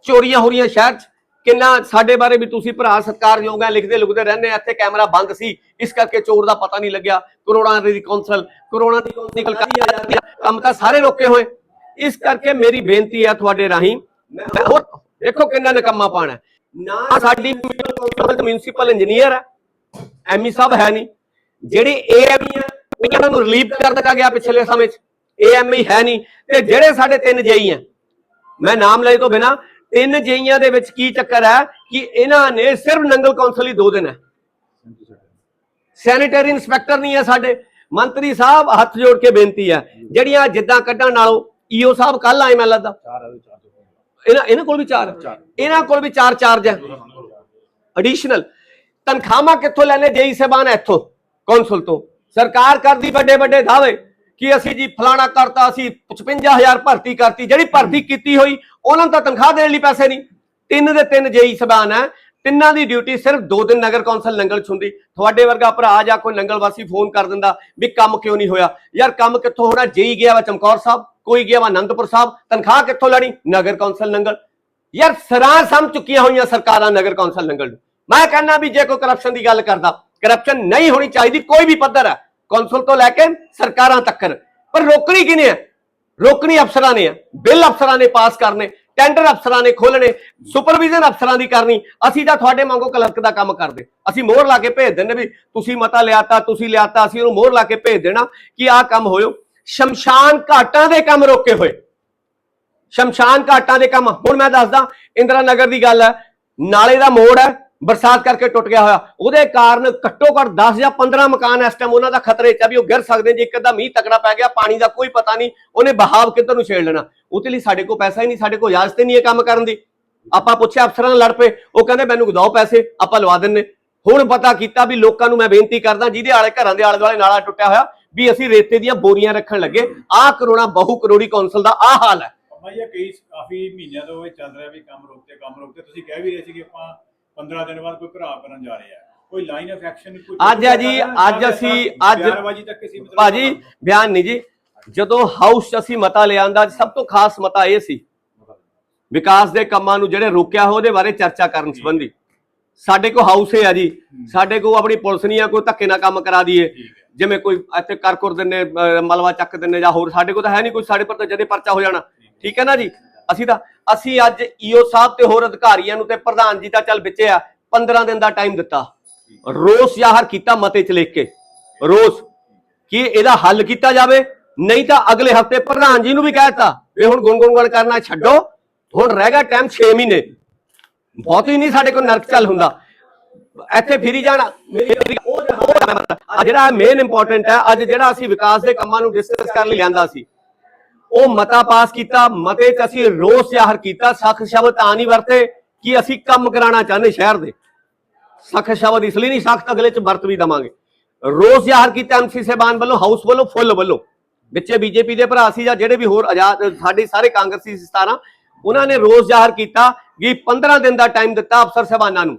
ਚੋਰੀਆਂ ਹੋ ਰਹੀਆਂ ਸ਼ਹਿਰ 'ਚ। ਕਿੰਨਾ ਸਾਡੇ ਬਾਰੇ ਵੀ ਤੁਸੀਂ ਭਰਾ ਸਤਿਕਾਰਯੋਗ ਹੈ ਲਿਖਦੇ ਲੁਕਦੇ ਰਹਿੰਦੇ ਆ, ਇੱਥੇ ਕੈਮਰਾ ਬੰਦ ਸੀ। ਇਸ ਕਰਕੇ ਚੋਰ ਦਾ ਪਤਾ ਨਹੀਂ ਲੱਗਿਆ। ਕਰੋੜਾਂ ਦੀ ਕੌਂਸਲ, ਕਰੋੜਾਂ ਦੀ ਕੌਂਸਲ ਕਾਹਦੀ ਆ ਜਾਂਦੀ ਕੰਮ ਤਾਂ ਸਾਰੇ ਰੋਕੇ ਹੋਏ। ਇਸ ਕਰਕੇ ਮੇਰੀ ਬੇਨਤੀ ਆ ਤੁਹਾਡੇ ਰਾਹੀਂ, ਮੈਂ ਹੋਰ ਦੇਖੋ ਕਿੰਨਾ ਨਕਮਾ ਪਾਣਾ। ਹੈ। ਨਾ ਸਾਡੀ ਮਿਊਨਿਸਪਲ ਇੰਜੀਨੀਅਰ ਹੈ ਐਮਈ ਸਾਹਿਬ ਹੈ ਨਹੀਂ। ਜਿਹੜੀ ਏਐਮਈ ਹੈ ਉਹਨਾਂ ਨੂੰ ਰਿਲੀਵ ਕਰ ਦਿੱਤਾ ਗਿਆ ਪਿਛਲੇ ਸਮੇਂ 'ਚ। ਏਐਮਈ ਹੈ ਨਹੀਂ। ਤੇ ਜਿਹੜੇ ਸਾਡੇ ਤਿੰਨ ਜੇਈ ਹੈ ਮੈਂ ਨਾਮ ਲਏ ਤੋਂ ਬਿਨਾ ਤਿੰਨ ਜੇਈਆਂ ਦੇ ਵਿੱਚ ਕੀ ਚੱਕਰ ਹੈ ਕਿ ਇਹਨਾਂ ਨੇ ਸਿਰਫ ਨੰਗਲ ਕੌਂਸਲ ਹੀ ਦੋ ਦਿਨ ਹੈ। ਸੈਨੀਟਰੀ ਇਨਸਪੈਕਟਰ ਨਹੀਂ ਹੈ ਸਾਡੇ। ਮੰਤਰੀ ਸਾਹਿਬ ਹੱਥ ਜੋੜ ਕੇ ਬੇਨਤੀ ਹੈ ਜਿਹੜੀਆਂ ਜਿੱਦਾਂ ਕੱਢਣ ਨਾਲੋਂ ਈਓ ਸਾਹਿਬ ਕੱਲ ਆਏ ਮੈਨੂੰ ਲੱਗਦਾ ਇਹਨਾਂ ਇਹਨਾਂ ਕੋਲ ਵੀ ਚਾਰ। ਇਹਨਾਂ ਕੋਲ ਵੀ ਚਾਰ ਚਾਰਜ ਹੈ। ਐਡੀਸ਼ਨਲ ਤਨਖਾਹਾਂ ਕਿੱਥੋਂ ਲੈਣੇ? ਜੇਈ ਸਾਹਿਬਾਨ ਇੱਥੋਂ ਕੌਂਸਲ ਤੋਂ। ਸਰਕਾਰ ਕਰਦੀ ਵੱਡੇ ਵੱਡੇ ਦਾਅਵੇ। ਕਿ ਅਸੀਂ ਜੀ ਫਲਾਣਾ ਕਰਤਾ, ਅਸੀਂ 55000 ਭਰਤੀ ਕਰਤੀ, ਜਿਹੜੀ ਭਰਤੀ ਕੀਤੀ ਹੋਈ, ਉਹਨਾਂ ਨੂੰ ਤਾਂ ਤਨਖਾਹ ਦੇਣ ਲਈ ਪੈਸੇ ਨਹੀਂ। ਤਿੰਨ ਦੇ ਤਿੰਨ ਜੇਈ ਸਬਾਨ ਹੈ। ਤਿੰਨਾਂ ਦੀ ਡਿਊਟੀ ਸਿਰਫ ਦੋ ਦਿਨ ਨਗਰ ਕੌਂਸਲ ਨੰਗਲ ਚ ਹੁੰਦੀ। ਤੁਹਾਡੇ ਵਰਗਾ ਭਰਾ ਜਾਂ ਕੋਈ ਨੰਗਲ ਵਾਸੀ ਫੋਨ ਕਰ ਦਿੰਦਾ ਵੀ ਕੰਮ ਕਿਉਂ ਨਹੀਂ ਹੋਇਆ। ਯਾਰ ਕੰਮ ਕਿੱਥੋਂ ਹੋਣਾ? ਜੇਈ ਗਿਆ ਵਾ ਚਮਕੌਰ ਸਾਹਿਬ, ਕੋਈ ਗਿਆ ਵਾ ਅਨੰਦਪੁਰ ਸਾਹਿਬ, ਤਨਖਾਹ ਕਿੱਥੋਂ ਲੈਣੀ? ਨਗਰ ਕੌਂਸਲ ਨੰਗਲ ਯਾਰ ਸਰਾਂ ਸਮ ਚੁੱਕੀਆਂ ਹੋਈਆਂ ਸਰਕਾਰਾਂ ਨਗਰ ਕੌਂਸਲ ਨੰਗਲ ਨੂੰ। ਮੈਂ ਕਹਿੰਦਾ ਵੀ ਜੇ ਕੋਈ ਕਰਪਸ਼ਨ ਦੀ ਗੱਲ ਕਰਦਾ ਕਰਪਸ਼ਨ ਨਹੀਂ ਹੋਣੀ ਚਾਹੀਦੀ, ਕੋਈ ਵੀ ਪੱਧਰ ਹੈ। ਕੌਂਸਲ ਤੋਂ ਲੈ ਕੇ ਸਰਕਾਰਾਂ ਤੱਕ। ਪਰ ਰੋਕਣੀ ਕਿਨੇ ਹੈ ਰੋਕਣੀ ਅਫਸਰਾਂ ਨੇ ਹੈ ਬਿੱਲ ਅਫਸਰਾਂ ਨੇ ਪਾਸ ਕਰਨੇ, ਟੈਂਡਰ ਅਫਸਰਾਂ ਨੇ ਖੋਲਣੇ ਸੁਪਰਵਿਜ਼ਨ ਅਫਸਰਾਂ ਦੀ ਕਰਨੀ। ਅਸੀਂ ਤਾਂ ਤੁਹਾਡੇ ਵਾਂਗੂ ਕਲਰਕ ਦਾ ਕੰਮ ਕਰਦੇ। ਅਸੀਂ ਮੋਹਰ ਲਾ ਕੇ ਭੇਜ ਦਿੰਦੇ ਵੀ ਤੁਸੀਂ ਮਤਾ ਲਿਆਤਾ, ਤੁਸੀਂ ਲਿਆਤਾ, ਅਸੀਂ ਉਹਨੂੰ ਮੋਹਰ ਲਾ ਕੇ ਭੇਜ ਦੇਣਾ ਕਿ ਆਹ ਕੰਮ ਹੋਇਓ। ਸ਼ਮਸ਼ਾਨ ਘਾਟਾਂ ਦੇ ਕੰਮ ਰੋਕੇ ਹੋਏ। ਸ਼ਮਸ਼ਾਨ ਘਾਟਾਂ ਦੇ ਕੰਮ। ਹੁਣ ਮੈਂ ਦੱਸਦਾ, ਇੰਦਰਾ ਨਗਰ ਦੀ ਗੱਲ ਹੈ। ਨਾਲੇ ਦਾ ਮੋੜ ਹੈ। ਬਰਸਾਤ ਕਰਕੇ ਟੁੱਟ ਗਿਆ ਹੋਇਆ। ਉਹਦੇ ਕਾਰਨ ਘੱਟੋ ਘੱਟ 10 ਜਾਂ 15 ਮਕਾਨ ਇਸ ਟਾਈਮ ਉਹਨਾਂ ਦਾ ਖਤਰੇ 'ਚ ਆ ਵੀ ਉਹ ਗਿਰ ਸਕਦੇ ਜੇ ਇੱਕ ਅੱਧਾ ਮੀਂਹ ਤਕੜਾ ਪੈ ਗਿਆ, ਪਾਣੀ ਦਾ ਕੋਈ ਪਤਾ ਨਹੀਂ, ਉਹਨੇ ਬਹਾਵ ਕਿੱਧਰ ਨੂੰ ਛੇੜ ਲੈਣਾ। ਉਹਦੇ ਲਈ ਸਾਡੇ ਕੋਲ ਪੈਸਾ ਹੀ ਨਹੀਂ, ਸਾਡੇ ਕੋਲ ਇਜਾਜ਼ਤ ਹੀ ਨਹੀਂ ਇਹ ਕੰਮ ਕਰਨ ਦੀ। ਆਪਾਂ ਪੁੱਛਿਆ ਅਫਸਰਾਂ ਨਾਲ ਲੜ ਪਏ, ਉਹ ਕਹਿੰਦੇ ਮੈਨੂੰ ਦਿਓ ਪੈਸੇ, ਆਪਾਂ ਲਵਾ ਦਿੰਨੇ। ਹੁਣ ਪਤਾ ਕੀਤਾ ਵੀ ਲੋਕਾਂ ਨੂੰ ਮੈਂ ਬੇਨਤੀ ਕਰਦਾ, ਜਿਹਦੇ ਆਲੇ ਘਰਾਂ ਦੇ ਆਲੇ ਦੁਆਲੇ ਨਾਲਾ ਟੁੱਟਿਆ ਹੋਇਆ, ਵੀ ਅਸੀਂ ਰੇਤੇ ਦੀਆਂ ਬੋਰੀਆਂ ਰੱਖਣ ਲੱਗੇ। ਆਹ ਕਰੋਨਾ ਬਹੁ ਕਰੋੜੀ ਕੌਂਸਲ ਦਾ ਆਹ ਹਾਲ ਹੈ। ਭਾਈ ਇਹ ਕਈ ਕਾਫੀ ਮਹੀਨਿਆਂ ਤੋਂ ਇਹ ਚੱਲ ਰਿਹਾ ਵੀ ਕੰਮ ਰੋਕਤੇ ਕੰਮ ਰੋਕਤੇ। ਤੁਸੀਂ ਕਹਿ ਵੀ ਰਹੇ ਸੀ ਕਿ ਆਪਾਂ 15 ਦਿਨ ਬਾਅਦ ਕੋਈ ਘਰਾਵ ਕਰਨ ਜਾ ਰਹੇ ਆ ਕੋਈ ਲਾਈਨ ਆਫ ਐਕਸ਼ਨ ਕੋਈ ਅੱਜ ਹੈ ਜੀ, ਅੱਜ ਅਸੀਂ- ਅੱਜ- ਬਿਆਨਬਾਜ਼ੀ ਤੱਕ ਕਿਸੇ ਮਤਲਬ ਭਾਜੀ ਬਿਆਨ ਨਹੀਂ ਜੀ। ਜਦੋਂ ਹਾਊਸ 'ਚ ਅਸੀਂ ਮਤਾ ਲਿਆਂਦਾ ਸਭ ਤੋਂ ਖਾਸ ਮਤਾ ਇਹ ਸੀ। ਵਿਕਾਸ ਦੇ ਕੰਮਾਂ ਨੂੰ ਜਿਹੜੇ ਰੋਕਿਆ ਹੋ ਉਹਦੇ ਬਾਰੇ ਚਰਚਾ ਕਰਨ ਸੰਬੰਧੀ। ਸਾਡੇ ਕੋਲ ਹਾਊਸ ਹੈ ਆ ਜੀ। ਸਾਡੇ ਕੋਲ ਆਪਣੀ ਪੁਲਿਸ ਨਹੀਂ ਆ ਕੋਈ ਧੱਕੇ ਨਾਲ ਕੰਮ ਕਰਾ ਦਈਏ। ਜਿਵੇਂ ਕੋਈ ਇੱਥੇ ਕਰਕੁਰ ਦਿੰਨੇ ਮਲਵਾ ਚੱਕ ਦਿੰਨੇ ਜਾਂ ਹੋਰ ਸਾਡੇ ਕੋਲ ਤਾਂ ਹੈ ਨਹੀਂ ਕੋਈ ਸਾਡੇ ਪਰ ਤਾਂ ਜਦੇ ਪਰਚਾ ਹੋ ਜਾਣਾ। ਠੀਕ ਹੈ ਨਾ ਜੀ? ਅਸੀਂ ਤਾਂ ਅਸੀਂ ਅੱਜ ਈਓ ਸਾਹਿਬ ਤੇ ਹੋਰ ਅਧਿਕਾਰੀਆਂ ਨੂੰ ਤੇ ਪ੍ਰਧਾਨ ਜੀ ਦਾ ਚੱਲ ਵਿੱਚੇ ਆ 15 ਦਿਨ ਦਾ ਟਾਈਮ ਦਿੱਤਾ। ਰੋਸ ਜ਼ਾਹਰ ਕੀਤਾ ਮਤੇ ਚ ਲਿਖ ਕੇ। ਰੋਸ, ਕਿ ਇਹਦਾ ਹੱਲ ਕੀਤਾ ਜਾਵੇ, ਨਹੀਂ ਤਾਂ ਅਗਲੇ ਹਫ਼ਤੇ ਪ੍ਰਧਾਨ ਜੀ ਨੂੰ ਵੀ ਕਹਿਤਾ ਇਹ ਹੁਣ ਗੁੰਗੁੰਗਣ ਕਰਨਾ ਛੱਡੋ, ਹੁਣ ਰਹਿ ਗਿਆ ਟਾਈਮ 6 ਮਹੀਨੇ। ਬਹੁਤ ਹੀ ਨਹੀਂ ਸਾਡੇ ਕੋਲ ਨਰਕ ਚੱਲ ਹੁੰਦਾ। ਇੱਥੇ ਫਿਰੀ ਜਾਣਾ। ਉਹ ਜਿਹੜਾ ਮੇਨ ਇੰਪੋਰਟੈਂਟ ਹੈ, ਅੱਜ ਜਿਹੜਾ ਅਸੀਂ ਵਿਕਾਸ ਦੇ ਕੰਮਾਂ ਨੂੰ ਡਿਸਕਸ ਕਰਨ ਲਈ ਲਿਆਂਦਾ ਸੀ ਉਹ ਮਤਾ ਪਾਸ ਕੀਤਾ, ਮਤੇ 'ਚ ਅਸੀਂ ਰੋਸ ਜ਼ਾਹਰ ਕੀਤਾ। ਸਖਤ ਸ਼ਬਦ ਤਾਂ ਨਹੀਂ ਵਰਤੇ ਕਿ ਅਸੀਂ ਕੰਮ ਕਰਾਉਣਾ ਚਾਹੁੰਦੇ ਸ਼ਹਿਰ ਦੇ। ਸਖਤ ਸ਼ਬਦ ਇਸ ਲਈ ਨਹੀਂ, ਸਖਤ ਅਗਲੇ 'ਚ ਵਰਤ ਵੀ ਦਵਾਂਗੇ। ਰੋਸ ਜ਼ਾਹਰ ਕੀਤਾ ਐਮਸੀ ਸਾਹਿਬਾਨ ਵੱਲੋਂ, ਹਾਊਸ ਵੱਲੋਂ, ਫੁੱਲ ਵੱਲੋਂ। ਵਿੱਚੇ ਬੀਜੇਪੀ ਦੇ ਭਰਾ ਸੀ ਜਾਂ ਜਿਹੜੇ ਵੀ ਹੋਰ ਆਜ਼ਾਦ, ਸਾਡੇ ਸਾਰੇ ਕਾਂਗਰਸੀ ਸੀ 17 ਉਹਨਾਂ ਨੇ ਰੋਸ ਜ਼ਾਹਰ ਕੀਤਾ ਕਿ 15 ਦਿਨ ਦਾ ਟਾਈਮ ਦਿੱਤਾ ਅਫਸਰ ਸਾਹਿਬਾਨਾਂ ਨੂੰ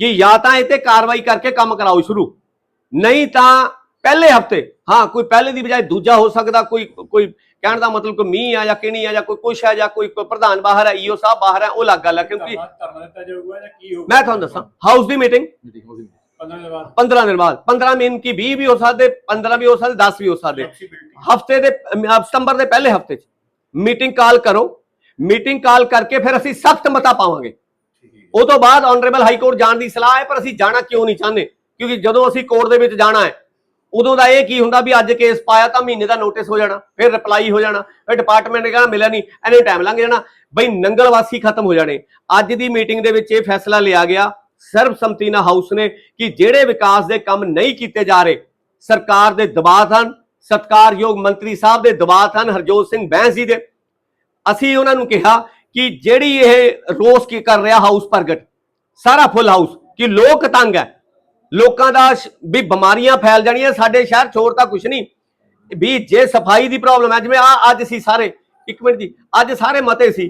ਕਿ ਜਾਂ ਤਾਂ ਇਹ ਤੇ ਕਾਰਵਾਈ ਕਰਕੇ ਕੰਮ ਕਰਾਓ ਸ਼ੁਰੂ। ਨਹੀਂ ਤਾਂ ਪਹਿਲੇ ਹਫ਼ਤੇ, ਹਾਂ, ਕੋਈ ਪਹਿਲੇ ਦੀ ਬਜਾਏ ਦੂਜਾ ਹੋ ਸਕਦਾ, ਕੋਈ ਕੋਈ ਕਹਿਣ ਦਾ ਮਤਲਬ ਕੋਈ ਮੀਂਹ ਆ ਜਾਂ ਕਿਣੀ ਆ ਜਾਂ ਕੋਈ ਕੁਛ ਹੈ ਜਾਂ ਕੋਈ ਕੋਈ ਪ੍ਰਧਾਨ ਬਾਹਰ ਹੈ ਈਓ ਸਾਹਿਬ ਬਾਹਰ ਹੈ ਉਹ ਲੱਗ ਗੱਲ ਹੈ ਕਿਉਂਕਿ ਧਰਨਾ ਧਰਨਾ ਦਿੱਤਾ ਜਾਊਗਾ ਜਾਂ ਕੀ ਹੋਊਗਾ? ਮੈਂ ਤੁਹਾਨੂੰ ਦੱਸਾਂ ਹਾਊਸ ਦੀ ਮੀਟਿੰਗ 15 ਦਿਨ ਬਾਅਦ। 15 ਦਿਨ ਬਾਅਦ 15 ਮੀਨ ਕੀ 20 ਵੀ ਹੋ ਸਕਦੇ 15 ਵੀ ਹੋ ਸਕਦੇ 10 ਵੀ ਹੋ ਸਕਦੇ। ਹਫ਼ਤੇ ਦੇ ਸਤੰਬਰ ਦੇ ਪਹਿਲੇ ਹਫ਼ਤੇ 'ਚ ਮੀਟਿੰਗ ਕਾਲ ਕਰੋ ਮੀਟਿੰਗ ਕਾਲ ਕਰਕੇ ਫਿਰ ਅਸੀਂ ਸਖਤ ਮਤਾ ਪਾਵਾਂਗੇ। ਉਹ ਤੋਂ ਬਾਅਦ ਆਨਰੇਬਲ ਹਾਈ ਕੋਰਟ ਜਾਣ ਦੀ ਸਲਾਹ ਹੈ ਪਰ ਅਸੀਂ ਜਾਣਾ ਕਿਉਂ ਨਹੀਂ ਚਾਹੁੰਦੇ? ਕਿਉਂਕਿ ਜਦੋਂ ਅਸੀਂ ਕੋਰਟ ਦੇ ਵਿੱਚ ਜਾਣਾ ਹੈ ਉਦੋਂ ਦਾ ਇਹ ਕੀ ਹੁੰਦਾ ਵੀ ਅੱਜ ਕੇਸ ਪਾਇਆ ਤਾਂ ਮਹੀਨੇ ਦਾ ਨੋਟਿਸ ਹੋ ਜਾਣਾ, ਫਿਰ ਰਿਪਲਾਈ ਹੋ ਜਾਣਾ, ਫਿਰ ਡਿਪਾਰਟਮੈਂਟ ਨੇ ਕਹਿਣਾ ਮਿਲਿਆ ਨਹੀਂ ਐਨੇ ਟਾਈਮ ਲੰਘ ਜਾਣਾ, ਬਈ ਨੰਗਲ ਵਾਸੀ ਖਤਮ ਹੋ ਜਾਣੇ। ਅੱਜ ਦੀ ਮੀਟਿੰਗ ਦੇ ਵਿੱਚ ਇਹ ਫੈਸਲਾ ਲਿਆ ਗਿਆ ਸਰਬਸੰਮਤੀ ਨਾਲ ਹਾਊਸ ਨੇ ਕਿ ਜਿਹੜੇ ਵਿਕਾਸ ਦੇ ਕੰਮ ਨਹੀਂ ਕੀਤੇ ਜਾ ਰਹੇ, ਸਰਕਾਰ ਦੇ ਦਬਾਅ ਹਨ ਸਤਕਾਰਯੋਗ ਮੰਤਰੀ ਸਾਹਿਬ ਦੇ ਦਬਾਅ ਹਨ ਹਰਜੋਤ ਸਿੰਘ ਬੈਂਸ ਜੀ ਦੇ। ਅਸੀਂ ਉਹਨਾਂ ਨੂੰ ਕਿਹਾ ਕਿ ਜਿਹੜੀ ਇਹ ਰੋਸ ਕੀ ਕਰ ਰਿਹਾ ਹਾਊਸ ਪ੍ਰਗਟ, ਸਾਰਾ ਫੁੱਲ ਹਾਊਸ ਕਿ ਲੋਕ ਤੰਗ ਹੈ। ਲੋਕਾਂ ਦਾ ਵੀ ਬਿਮਾਰੀਆਂ ਫੈਲ ਜਾਣੀਆਂ ਸਾਡੇ ਸ਼ਹਿਰ ਚੋਰ ਤਾਂ ਕੁਛ ਨਹੀਂ। ਵੀ ਜੇ ਸਫ਼ਾਈ ਦੀ ਪ੍ਰੋਬਲਮ ਹੈ, ਜਿਵੇਂ ਆ, ਅੱਜ ਸੀ ਸਾਰੇ, ਇੱਕ ਮਿੰਟ ਦੀ ਅੱਜ ਸਾਰੇ ਮਤੇ ਸੀ।